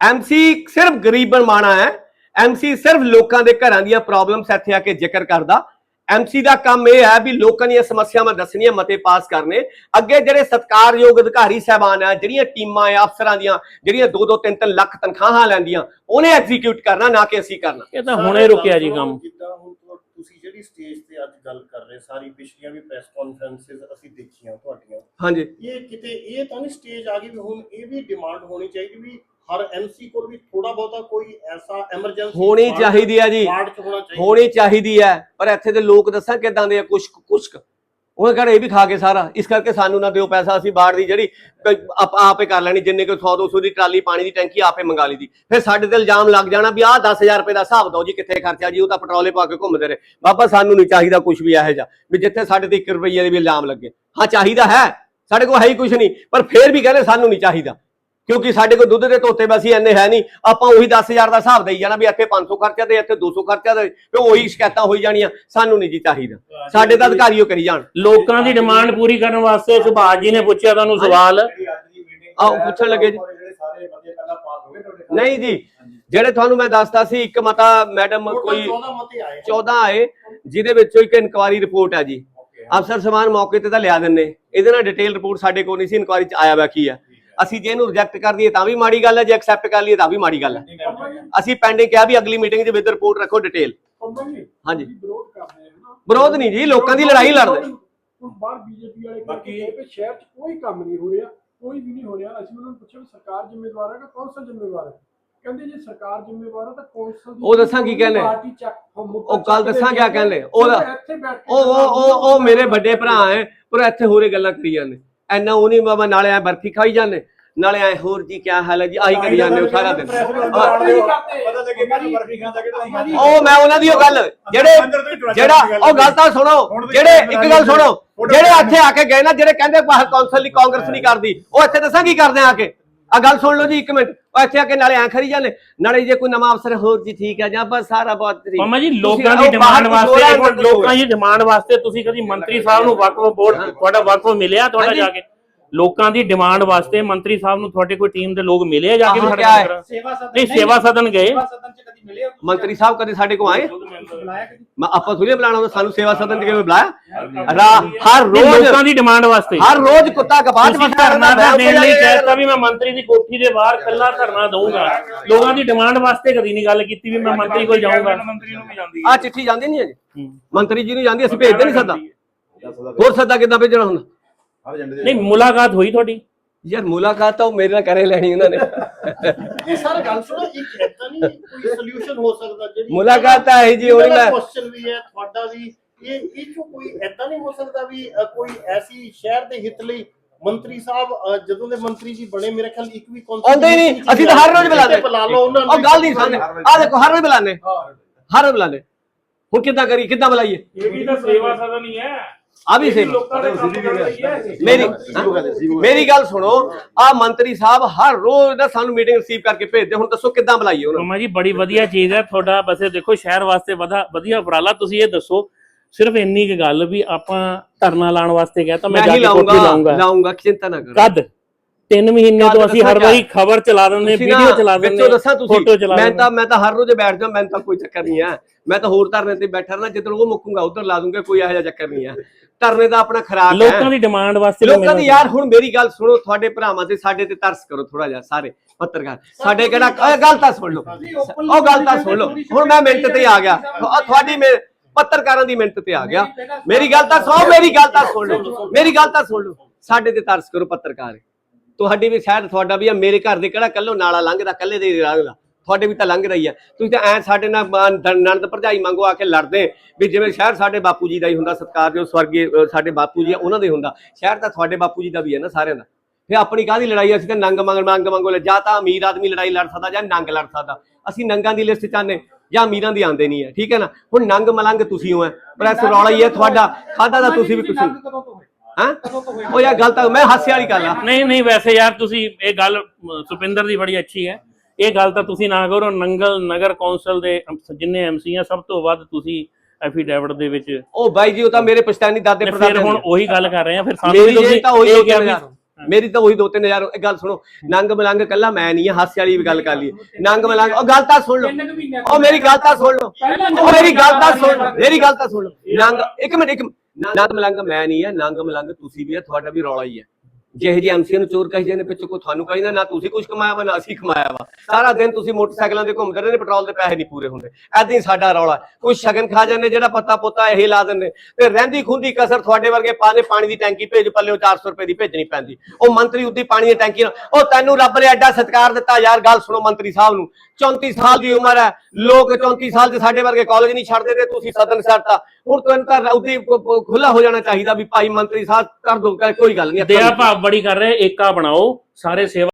ਐਮਸੀ ਸਿਰਫ ਗਰੀਬ ਬਣਵਾਣਾ ਹੈ। ਐਮਸੀ ਸਿਰਫ ਲੋਕਾਂ ਦੇ ਘਰਾਂ ਦੀਆਂ ਪ੍ਰੋਬਲਮਸ ਇੱਥੇ ਆ ਕੇ ਜ਼ਿਕਰ ਕਰਦਾ। ਐਮਸੀ ਦਾ ਕੰਮ ਇਹ ਹੈ ਵੀ ਲੋਕਾਂ ਦੀਆਂ ਸਮੱਸਿਆਵਾਂ ਦੱਸਣੀਆਂ ਮਤੇ ਪਾਸ ਕਰਨੇ। ਅੱਗੇ ਜਿਹੜੇ ਸਤਕਾਰਯੋਗ ਅਧਿਕਾਰੀ ਸਹਿਬਾਨ ਆ ਜਿਹੜੀਆਂ ਟੀਮਾਂ ਆ ਅਫਸਰਾਂ ਦੀਆਂ ਜਿਹੜੀਆਂ 2-2 3-3 ਲੱਖ ਤਨਖਾਹਾਂ ਲੈਂਦੀਆਂ ਉਹਨੇ ਐਗਜ਼ੀਕਿਊਟ ਕਰਨਾ ਨਾ ਕਿ ਅਸੀਂ ਕਰਨਾ। ਇਹ ਤਾਂ ਹੁਣੇ ਰੁਕਿਆ ਜੀ ਕੰਮ। ਜਿੱਦਾਂ ਹੁਣ ਤੁਸੀਂ ਜਿਹੜੀ ਸਟੇਜ ਤੇ ਅੱਜ ਗੱਲ ਕਰ ਰਹੇ ਸਾਰੀ ਪਿਛਲੀਆਂ ਵੀ ਪ੍ਰੈਸ ਕਾਨਫਰੰਸਿਸ ਅਸੀਂ ਦੇਖੀਆਂ ਤੁਹਾਡੀਆਂ। ਹਾਂਜੀ। ਇਹ ਕਿਤੇ ਇਹ ਤਾਂ ਨਹੀਂ ਸਟੇਜ ਆ ਗਈ ਵੀ ਹੁਣ ਇਹ ਵੀ ਡਿਮਾਂਡ ਹੋਣੀ ਚਾਹੀਦੀ ਵੀ ਹਰ ਐਮਸੀ ਕੋਲ ਵੀ ਥੋੜਾ ਬਹੁਤਾ ਕੋਈ ਐਸਾ ਐਮਰਜੈਂਸੀ ਹੋਣੀ ਚਾਹੀਦੀ ਹੈ ਜੀ। ਵਾਰਡ ਚ ਹੋਣਾ ਚਾਹੀਦਾ। ਹੋਣੀ ਚਾਹੀਦੀ ਹੈ ਪਰ ਇੱਥੇ ਦੇ ਲੋਕ ਦੱਸਾਂ ਕਿਦਾਂ ਦੇ ਆ ਕੁਛ ਕੁਛ। ਉਹ ਕਹਿੰਦੇ ਇਹ ਵੀ ਖਾ ਕੇ ਸਾਰਾ। ਇਸ ਕਰਕੇ ਸਾਨੂੰ ਨਾ ਦਿਓ ਪੈਸਾ ਅਸੀਂ ਬਾੜ ਦੀ ਜਿਹੜੀ ਆਪ ਕਰ ਲੈਣੀ। ਜਿੰਨੇ ਕੋ 100 200 ਦੀ ਟਰਾਲੀ ਪਾਣੀ ਦੀ ਟੈਂਕੀ ਆਪੇ ਮੰਗਾ ਲਈ ਦੀ। ਫਿਰ ਸਾਡੇ ਤੇ ਇਲਜ਼ਾਮ ਲੱਗ ਜਾਣਾ ਵੀ ਆਹ 10000 ਰੁਪਏ ਦਾ ਹਿਸਾਬ ਦਿਓ ਜੀ ਕਿੱਥੇ ਖਰਚਾ ਜੀ ਉਹ ਤਾਂ ਪੈਟਰੋਲੇ ਪਾ ਕੇ ਘੁੰਮਦੇ ਰਹੇ। ਬਾਬਾ ਸਾਨੂੰ ਨਹੀਂ ਚਾਹੀਦਾ ਕੁਝ ਵੀ ਇਹੋ ਜਿਹਾ। ਵੀ ਜਿੱਥੇ ਸਾਡੇ ਤੇ 1 ਰੁਪਈਏ ਦੇ ਵੀ ਇਲਜ਼ਾਮ ਲੱਗੇ। ਹਾਂ ਚਾਹੀਦਾ ਹੈ। ਸਾਡੇ ਕੋਲ ਹੈ ਹੀ ਕੁਝ ਨਹੀਂ। ਪਰ ਫਿਰ ਵੀ ਕਹਿੰਦੇ ਸਾਨੂੰ ਨਹੀਂ ਚਾਹੀਦਾ। ਕਿਉਂਕਿ ਸਾਡੇ ਕੋਲ ਦੁੱਧ ਦੇ ਧੋਤੇ ਬਸੀ ਇੰਨੇ ਹੈ ਨਹੀਂ ਆਪਾਂ ਉਹੀ 10000 ਦਾ ਹਿਸਾਬ ਦੇਈ ਜਾਣਾ ਵੀ ਇੱਥੇ 500 ਖਰਚਾ ਤੇ ਇੱਥੇ 200 ਖਰਚਾ ਤੇ ਉਹੀ ਸ਼ਿਕਾਇਤਾਂ ਹੋਈ ਜਾਣੀਆਂ ਸਾਨੂੰ ਨਹੀਂ ਜੀ ਚਾਹੀਦਾ। ਸਾਡੇ ਤਾਂ ਅਧਿਕਾਰੀ ਉਹ ਕਰੀ ਜਾਣ। ਲੋਕਾਂ ਦੀ ਡਿਮਾਂਡ ਪੂਰੀ ਕਰਨ ਵਾਸਤੇ ਸੁਭਾਸ਼ ਜੀ ਨੇ ਪੁੱਛਿਆ ਤੁਹਾਨੂੰ ਸਵਾਲ। ਆਓ, ਪੁੱਛਣ ਲੱਗੇ ਜੀ। ਨਹੀਂ ਜੀ ਜਿਹੜੇ ਤੁਹਾਨੂੰ ਮੈਂ ਦੱਸਦਾ ਸੀ ਇੱਕ ਮਤਾ ਮੈਡਮ ਕੋਈ 14 ਮਤੇ ਆਏ। 14 ਆਏ ਜਿਹਦੇ ਵਿੱਚੋਂ ਇੱਕ ਇਨਕੁਆਰੀ ਰਿਪੋਰਟ ਹੈ ਜੀ। ਅਫਸਰ ਸਮਾਨ ਮੌਕੇ ਤੇ ਤਾਂ ਲਿਆ ਦਿੰਨੇ। ਇਹਦੇ ਨਾਲ ਡਿਟੇਲ ਰਿਪੋਰਟ ਸਾਡੇ ਕੋਲ ਨਹੀਂ ਸੀ ਇਨਕੁਆਰੀ ਚ ਆਇਆ ਵਾ ਕੀ ਹੈ ਅਸੀਂ ਜੇ ਇਹਨੂੰ ਰਿਜੈਕਟ ਕਰ ਦਈਏ ਤਾਂ ਵੀ ਮਾੜੀ ਗੱਲ ਹੈ ਜੇ ਐਕਸੈਪਟ ਕਰ ਲਈਏ ਤਾਂ ਵੀ ਮਾੜੀ ਗੱਲ ਹੈ। ਅਸੀਂ ਪੈਂਡਿੰਗ ਕਿਹਾ ਵੀ ਅਗਲੀ ਮੀਟਿੰਗ ਦੇ ਵਿੱਚ ਰਿਪੋਰਟ ਰੱਖੋ ਡਿਟੇਲ ਹਾਂਜੀ। ਵਿਰੋਧ ਕਰਦੇ ਨਹੀਂ ਜੀ ਲੋਕਾਂ ਦੀ ਲੜਾਈ ਲੜਦੇ ਹੁਣ ਬਾਹਰ ਬੀਜੇਪੀ ਵਾਲੇ ਬਾਕੀ- ਸ਼ਹਿਰ 'ਚ ਕੋਈ ਕੰਮ ਨਹੀਂ ਹੋ ਰਿਹਾ ਕੋਈ ਵੀ ਨਹੀਂ ਹੋ ਰਿਹਾ। ਅਸੀਂ ਉਹਨਾਂ ਨੂੰ ਪੁੱਛਿਆ ਵੀ ਸਰਕਾਰ ਜ਼ਿੰਮੇਵਾਰ ਹੈ ਕਿ ਕੌਂਸਲ ਜ਼ਿੰਮੇਵਾਰ ਹੈ? ਕਹਿੰਦੇ ਜੇ ਸਰਕਾਰ ਜ਼ਿੰਮੇਵਾਰ ਹੈ ਤਾਂ ਕੌਂਸਲ ਦੀ ਉਹ ਦੱਸਾਂ ਕੀ ਕਹਿੰਦੇ? ਪਾਰਟੀ ਚੱਕ ਉਹ ਗੱਲ ਦੱਸਾਂ ਕਿਆ ਕਹਿੰਦੇ? ਉਹਦਾ- ਇੱਥੇ ਬੈਠ ਕੇ ਉਹ ਉਹ ਉਹ ਉਹ ਮੇਰੇ ਵੱਡੇ ਭਰਾ ਹੈ ਪਰ ਇੱਥੇ ਹੋਰੇ ਗੱਲਾਂ ਕਰੀ ਜਾਂਦੇ। ਐਨਾ ਉਹ ਨਹੀਂ ਬਾਬਾ, ਨਾਲੇ ਐ ਬਰਫੀ ਖਾਈ ਜਾਂਦੇ, ਨਾਲੇ ਐ ਹੋਰ ਜੀ ਕੀ ਹਾਲ ਹੈ ਜੀ, ਆਹੀ ਕਰੀ ਜਾਂਦੇ ਹੋ ਸਾਰਾ ਦਿਨ। ਪਤਾ ਲੱਗੇ ਕਿ ਬਰਫੀ ਖਾਂਦਾ ਕਿ ਉਹ ਮੈਂ ਉਹਨਾਂ ਦੀ ਉਹ ਗੱਲ, ਜਿਹੜੇ, ਜਿਹੜਾ, ਉਹ ਗੱਲ ਤਾਂ ਸੁਣੋ, ਜਿਹੜੇ, ਇੱਕ ਗੱਲ ਸੁਣੋ, ਜਿਹੜੇ ਇੱਥੇ ਆ ਕੇ ਗਏ ਨਾ, ਜਿਹੜੇ ਕਹਿੰਦੇ ਬਾਹਰ ਕੌਂਸਲ ਦੀ ਕਾਂਗਰਸ ਨਹੀਂ ਕਰਦੀ, ਉਹ ਇੱਥੇ ਦੱਸਾਂ ਕੀ ਕਰਦੇ ਆ ਕੇ? ਆ ਗੱਲ ਸੁਣ ਲਓ ਜੀ ਇੱਕ ਮਿੰਟ। ਉਹ ਇੱਥੇ ਆ ਕੇ ਨਾਲੇ ਐ ਖਰੀ ਜਾਂਦੇ। ਨਾਲੇ ਜੇ ਕੋਈ ਨਵਾਂ ਅਫਸਰ ਹੋਰ ਜੀ ਠੀਕ ਹੈ ਜਾਂ ਬਸ ਸਾਰਾ ਬਹੁਤ ਠੀਕ ਮਾਮਾ ਜੀ ਲੋਕਾਂ ਦੀ ਡਿਮਾਂਡ ਵਾਸਤੇ ਲੋਕਾਂ ਦੀ ਡਿਮਾਂਡ ਵਾਸਤੇ ਤੁਸੀਂ ਕਦੀ ਮੰਤਰੀ ਸਾਹਿਬ ਨੂੰ ਵਕਫ ਬੋਰਡ ਤੁਹਾਡਾ ਵਕਫ ਮਿਲਿਆ ਤੁਹਾਡਾ। ਜਾ ਕੇ? ਲੋਕਾਂ ਦੀ ਡਿਮਾਂਡ ਵਾਸਤੇ ਮੰਤਰੀ ਸਾਹਿਬ ਨੂੰ ਤੁਹਾਡੇ ਕੋਈ ਟੀਮ ਦੇ ਲੋਕ ਮਿਲੇ ਆ ਜਾ ਕੇ ਵੀ ਸਾਡੇ ਹੈ? ਸੇਵਾ ਸਦਨ ਨਹੀਂ ਸੇਵਾ ਸਦਨ ਗਏ। ਸੇਵਾ ਸਦਨ ਚ ਕਦੀ ਮਿਲੇ ਹੋ ਤੁਸੀਂ? ਮੰਤਰੀ ਸਾਹਿਬ ਕਦੇ ਸਾਡੇ ਕੋਲ ਆਏ? ਬੁਲਾਇਆ ਕਦੀ? ਮੈਂ ਆਪਾਂ ਥੋੜੀ ਬੁਲਾਣਾ ਹੁੰਦਾ ਸਾਨੂੰ ਸੇਵਾ ਸਦਨ ਚ ਕਿਵੇਂ ਬੁਲਾਇਆ? ਰਾ ਹਰ ਨਹੀਂ, ਰੋਜ਼ ਲੋਕਾਂ ਦੀ ਡਿਮਾਂਡ ਵਾਸਤੇ। ਹਰ ਰੋਜ਼ ਕੁੱਤਾ ਕਪਾਹ ਚ ਤੁਸੀਂ ਧਰਨਾ ਦੇਣ ਲਈ ਕੇ ਕਹਿਤਾ ਵੀ ਮੈਂ ਮੰਤਰੀ ਦੀ ਕੋਠੀ ਦੇ ਬਾਹਰ ਕੱਲਾ ਧਰਨਾ ਦਊਂਗਾ। ਲੋਕਾਂ ਦੀ ਡਿਮਾਂਡ ਵਾਸਤੇ ਕਦੀ ਨਹੀਂ ਗੱਲ ਕੀਤੀ ਵੀ ਮੈਂ ਮੰਤਰੀ ਕੋਲ ਜਾਊਂਗਾ। ਮੰਤਰੀ ਨੂੰ ਵੀ ਜਾਂਦੀ ਆ ਚਿੱਠੀ ਜਾਂਦੀ ਨਹੀਂ ਅਜੇ ਮੰਤਰੀ ਜੀ ਨੂੰ ਜਾਂਦੀ ਅਸੀਂ ਭੇਜਦੇ ਨਹੀਂ ਸੱਦਾ। ਹੋਰ ਸੱਦਾ ਕਿੱਦਾਂ ਭੇਜਣਾ ਹੁੰਦਾ ਨਹੀਂ ਮੁਲਾਕਾਤ ਹੋਈ ਤੁਹਾਡੀ? ਯਾਰ ਮੁਲਾਕਾਤ ਤਾਂ ਉਹ ਮੇਰੇ ਨਾਲ ਕਰੇ ਲੈਣੀ ਉਹਨਾਂ ਨੇ। ਇਹ ਸਾਰਾ ਗੱਲ ਸੁਣੋ ਇੱਕ ਐਦਾਂ ਨਹੀਂ ਕੋਈ ਸੋਲੂਸ਼ਨ ਹੋ ਸਕਦਾ ਜਿਹੜੀ ਮੁਲਾਕਾਤ ਤਾਂ ਹੈ ਜੀ, ਉਹੀ ਮੈਂ- ਕੁਐਸਚਨ ਵੀ ਹੈ ਤੁਹਾਡਾ ਵੀ ਇਹ ਇਹ ਚੋਂ ਕੋਈ ਐਦਾਂ ਨਹੀਂ ਹੋ ਸਕਦਾ ਵੀ ਕੋਈ ਐਸੀ ਸ਼ਹਿਰ ਦੇ ਹਿੱਤ ਲਈ ਮੰਤਰੀ ਸਾਹਿਬ ਜਦੋਂ ਦੇ ਮੰਤਰੀ ਜੀ ਬਣੇ ਮੇਰੇ ਖਿਆਲ ਇੱਕ ਵੀ ਕੌਂਸਲ ਆਉਂਦੇ ਨਹੀਂ। ਅਸੀਂ ਤਾਂ ਹਰ ਰੋਜ਼ ਬੁਲਾਉਂਦੇ ਬੁਲਾ ਲਓ ਉਹਨਾਂ ਨੂੰ। ਉਹ ਗੱਲ ਨਹੀਂ ਸਮਝ ਆ ਦੇਖੋ ਹਰ ਰੋਜ਼ ਬੁਲਾਉਂਦੇ ਹਰ ਰੋਜ਼ ਬੁਲਾਉਂਦੇ ਹੁਣ ਕਿੱਦਾਂ ਕਰੀ ਕਿੱਦਾਂ ਬੁਲਾਈਏ? ਇਹ ਵੀ ਤਾਂ ਸੇਵਾ ਸਦਨ ਹੀ ਹੈ। ਆ ਵੀ ਸੇਵਾ ਦੇ। ਮੇਰੀ? ਮੇਰੀ ਗੱਲ ਸੁਣੋ ਆ ਮੰਤਰੀ ਸਾਹਿਬ ਹਰ ਰੋਜ਼ ਨਾ ਸਾਨੂੰ ਮੀਟਿੰਗ ਰਿਸੀਵ ਕਰਕੇ ਭੇਜਦੇ ਹੁਣ ਦੱਸੋ ਕਿੱਦਾਂ ਬੁਲਾਈਏ ਉਹਨਾਂ ਨੂੰ? ਜੀ ਬੜੀ ਵਧੀਆ ਚੀਜ਼ ਹੈ। ਤੁਹਾਡਾ ਵੈਸੇ ਦੇਖੋ ਸ਼ਹਿਰ ਵਾਸਤੇ ਵਧਾ ਵਧੀਆ ਉਪਰਾਲਾ। ਤੁਸੀਂ ਇਹ ਦੱਸੋ ਸਿਰਫ ਇੰਨੀ ਕੁ ਗੱਲ ਵੀ ਆਪਾਂ ਧਰਨਾ ਲਾਉਣ ਵਾਸਤੇ ਗਿਆ ਤਾਂ ਮੈਂ ਜਾ ਕੇ ਕੋਠੀ ਲਾਉਂਗਾ ਲਾਉਂਗਾ। ਚਿੰਤਾ ਨਾ ਕਰੋ। ਕਦ? 3 ਮਹੀਨੇ ਤੋਂ ਅਸੀਂ ਹਰ ਵਾਰੀ ਖਬਰ ਚਲਾ ਦਿੰਦੇ ਵੀਡੀਓ ਚਲਾ ਦਿੰਦੇ ਵਿੱਚੋਂ ਦੱਸਾਂ ਤੁਸੀਂ। ਫੋਟੋ ਚਲਾ ਮੈਂ ਤਾਂ ਮੈਂ ਤਾਂ ਹਰ ਰੋਜ਼ ਬੈਠ ਜਾ ਮੈਨੂੰ ਤਾਂ ਕੋਈ ਚੱਕਰ ਨਹੀਂ ਹੈ ਮੈਂ ਤਾਂ ਹੋਰ ਧਰਨੇ ਤੇ ਬੈਠਾ ਰਹਿਣਾ ਜਦੋਂ ਉਹ ਮੁੱਕੂਗਾ ਉਧਰ ਲਾ ਦੂੰਗਾ ਕੋਈ ਇਹੋ ਜਿਹਾ ਚੱਕਰ ਨਹੀਂ ਹੈ ਧਰਨੇ ਦਾ ਆਪਣਾ ਖਰਾਕ ਹੈ। ਲੋਕਾਂ ਦੀ ਡਿਮਾਂਡ ਵਾਸਤੇ ਲੋਕਾਂ ਦੀ ਯਾਰ ਹੁਣ ਮੇਰੀ ਗੱਲ ਸੁਣੋ ਤੁਹਾਡੇ ਭਰਾਵਾਂ ਤੇ ਸਾਡੇ ਤੇ ਤਰਸ ਕਰੋ ਥੋੜਾ ਜਿਹਾ ਸਾਰੇ ਪੱਤਰਕਾਰ। ਸਾਡੇ ਕਿਹੜਾ ਓਏ ਗੱਲ ਤਾਂ ਸੁਣ ਲਓ। ਉਹ ਗੱਲ ਤਾਂ ਸੁਣ ਲਓ। ਹੁਣ ਮੈਂ ਮਿੰਟ ਤੇ ਆ ਗਿਆ। ਤੁਹਾਡੀ ਮੇ ਪੱਤਰਕਾਰਾਂ ਦੀ ਮਿੰਟ ਤੇ ਆ ਗਿਆ। ਮੇਰੀ ਗੱਲ ਤਾਂ ਸੁਣੋ ਮੇਰੀ ਗੱਲ ਤਾਂ ਸੁਣ ਲਓ। ਮੇਰੀ ਗੱਲ ਤਾਂ ਸੁਣ ਲਓ। ਸਾਡੇ ਤੇ ਤਰਸ ਕਰੋ ਪੱਤਰਕਾਰ। ਤੁਹਾਡੀ ਵੀ ਸ਼ਾਇਦ ਤੁਹਾਡਾ ਵੀ ਆ ਮੇਰੇ ਘਰ ਦੇ ਕਿਹੜਾ ਕੱਲੋ ਨਾਲਾ ਲੰਘਦਾ ਕੱਲੇ ਦੇ ਲੰਘਦਾ ਤੁਹਾਡੇ ਵੀ ਤਾਂ ਲੰਘ ਰਹੀ ਹੈ ਤੁਸੀਂ ਤਾਂ ਐ ਸਾਡੇ ਨਾਲ ਬ- ਨ- ਨਣਦ ਭਰਜਾਈ ਮੰਗੋ ਆ ਕੇ ਲੜਦੇ ਵੀ ਜਿਵੇਂ ਸ਼ਹਿਰ ਸਾਡੇ ਬਾਪੂ ਜੀ ਦਾ ਹੀ ਹੁੰਦਾ ਸਤਕਾਰ ਜੋ ਸਵਰਗੀ ਸਾਡੇ ਬਾਪੂ ਜੀ ਉਹਨਾਂ ਦੇ ਹੁੰਦਾ। ਸ਼ਹਿਰ ਤਾਂ ਤੁਹਾਡੇ ਬਾਪੂ ਜੀ ਦਾ ਵੀ ਹੈ ਨਾ ਸਾਰਿਆਂ ਦਾ। ਫਿਰ ਆਪਣੀ ਕਾਹਦੀ ਲੜਾਈ ਅਸੀਂ ਤਾਂ ਨੰਗ ਮੰਗ ਮੰਗ ਮੰਗੋ ਲੈ ਜਾਂ ਤਾਂ ਅਮੀਰ ਆਦਮੀ ਲੜਾਈ ਲੜ ਸਕਦਾ ਜਾਂ ਨੰਗ ਲੜ ਸਕਦਾ। ਅਸੀਂ ਨੰਗਾਂ ਦੀ ਲਿਸਟ ਚਾਹਨੇ ਜਾਂ ਅਮੀਰਾਂ ਦੀ ਆਉਂਦੇ ਨਹੀਂ ਹੈ ਠੀਕ ਹੈ ਨਾ? ਹੁਣ ਨੰਗ ਮਲੰਗ ਤੁਸੀਂ ਹੋ ਹੈ ਪ੍ਰੈਸ ਰੌਲਾ ਹੀ ਹੈ ਤੁਹਾਡਾ ਖਾਦਾ ਦਾ ਤੁਸੀਂ ਵੀ ਕੁਛ ਨੰਗ ਕਦੋਂ ਤੋਂ ਹੋਏ? ਹਾਂ? ਉਹ ਯਾਰ ਗੱਲ ਤਾਂ ਮੈਂ ਹਾਸੇ ਵਾਲੀ ਗੱਲ ਆ। ਨਹੀਂ ਨਹੀਂ ਵੈਸੇ ਯਾਰ ਤੁਸੀਂ ਇਹ ਗੱਲ ਸੁਪਿੰਦਰ ਦੀ ਬੜੀ ਅੱਛੀ ਹੈ ਇਹ ਗੱਲ ਤਾਂ ਤੁਸੀਂ ਨਾ ਕਰੋ ਨੰਗਲ ਨਗਰ ਕੌਂਸਲ ਦੇ ਜਿੰਨੇ ਐਮਸੀ ਆ ਸਭ ਤੋਂ ਵੱਧ ਤੁਸੀਂ ਐਫੀਡੇਵਿਟ ਦੇ ਵਿੱਚ ਉਹ ਬਾਈ ਜੀ ਉਹ ਤਾਂ ਮੇਰੇ ਪਛਤਾਨੀ ਦਾਦੇ ਤੇ ਪੜਦਾਦੇ ਫਿਰ ਹੁਣ। ਉਹੀ ਗੱਲ ਕਰ ਰਹੇ ਆ ਫਿਰ ਸਾਨੂੰ ਵੀ ਤੁਸੀਂ ਤਾਂ ਉਹੀ ਵੀ- ਹਜ਼ਾਰ। ਮੇਰੀ ਤਾਂ ਉਹੀ ਦੋ ਤਿੰਨ ਹਜ਼ਾਰ ਇਹ ਗੱਲ ਸੁਣੋ ਨੰਗ ਮਲੰਗ ਕੱਲਾ ਮੈਂ ਨਹੀਂ ਆ ਹਾਸੇ ਵਾਲੀ ਵੀ ਗੱਲ ਕਰ ਲਈ ਨੰਗ ਮਲੰਗ ਉਹ ਗੱਲ ਤਾਂ ਸੁਣ ਲਓ। ਉਹ ਮੇਰੀ ਗੱਲ ਤਾਂ ਸੁਣ ਲਓ। ਉਹ ਮੇਰੀ ਗੱਲ ਤਾਂ ਸੁਣ ਲਓ। ਮੇਰੀ ਗੱਲ ਤਾਂ ਸੁਣ ਲਓ। ਨੰਗ ਇੱਕ ਮਿੰਟ ਇੱਕ। ਨੰਗ ਮਲੰਗ ਮੈਂ ਨਹੀਂ ਆ ਨੰਗ ਮਲੰਗ ਤੁਸੀਂ ਵੀ ਆ ਤੁਹਾਡਾ ਵੀ ਰੌਲਾ ਹੀ ਹੈ ਜਿਹੇ ਜੀ ਐਮਸੀ ਨੂੰ ਚੋਰ ਕਹੀ ਜਾਂਦੇ ਪਿੱਛੇ ਕੋ ਤੁਹਾਨੂੰ ਕਹਿੰਦਾ ਨਾ ਤੁਸੀਂ ਕੁਝ ਕਮਾਇਆ ਵਾ ਨਾ ਅਸੀਂ ਕਮਾਇਆ ਵਾ। ਸਾਰਾ ਦਿਨ ਤੁਸੀਂ ਮੋਟਰਸਾਈਕਲਾਂ ਤੇ ਘੁੰਮਦੇ ਰਹਿੰਦੇ ਪੈਟਰੋਲ ਦੇ ਪੈਸੇ ਨਹੀਂ ਪੂਰੇ ਹੁੰਦੇ। ਐਦਾਂ ਹੀ ਸਾਡਾ ਰੌਲਾ। ਕੋਈ ਸ਼ਗਨ ਖਾ ਜਾਂਦੇ ਜਿਹੜਾ ਪੱਤਾ ਪੁੱਤਾ ਇਹ ਲਾ ਦਿੰਦੇ। ਤੇ ਰਹਿੰਦੀ ਖੁੰਦੀ ਕਸਰ ਤੁਹਾਡੇ ਵਰਗੇ ਪਾਣੇ ਪਾਣੀ ਦੀ ਟੈਂਕੀ ਭੇਜ ਪੱਲਿਓ 400 ਰੁਪਏ ਦੀ ਭੇਜਣੀ ਪੈਂਦੀ। ਉਹ ਮੰਤਰੀ ਉੱਦੀ ਪਾਣੀ ਦੀ ਟੈਂਕੀ ਉਹ ਤੈਨੂੰ ਰੱਬ ਨੇ ਐਡਾ ਸਤਿਕਾਰ ਦਿੱਤਾ ਯਾਰ ਗੱਲ ਸੁਣੋ ਮੰਤਰੀ ਸਾਹਿਬ ਨੂੰ। 34 ਸਾਲ ਦੀ ਉਮਰ ਹੈ ਲੋਕ 34 ਸਾਲ ਦੇ ਸਾਡੇ ਵਰਗੇ ਕਾਲਜ ਨਹੀਂ ਛੱਡਦੇ ਤੇ ਤੁਸੀਂ ਸਦਨ ਛੱਡਤਾ ਹੁਣ ਤੁਹਾਨੂੰ ਤਾਂ ਉੱਦੀ ਖੁੱਲਾ ਹੋ ਜਾਣਾ ਚਾਹੀਦਾ ਵੀ ਭਾਈ ਮੰਤਰੀ ਸਾਹਿਬ ਕਰ ਦੋ ਕੋਈ ਗੱਲ ਨਹੀਂ ਦਇਆ ਭਾਵ ਬੜੀ ਕਰ ਰਹੇ ਏਕਾ ਬਣਾਓ ਸਾਰੇ ਸੇਵਾ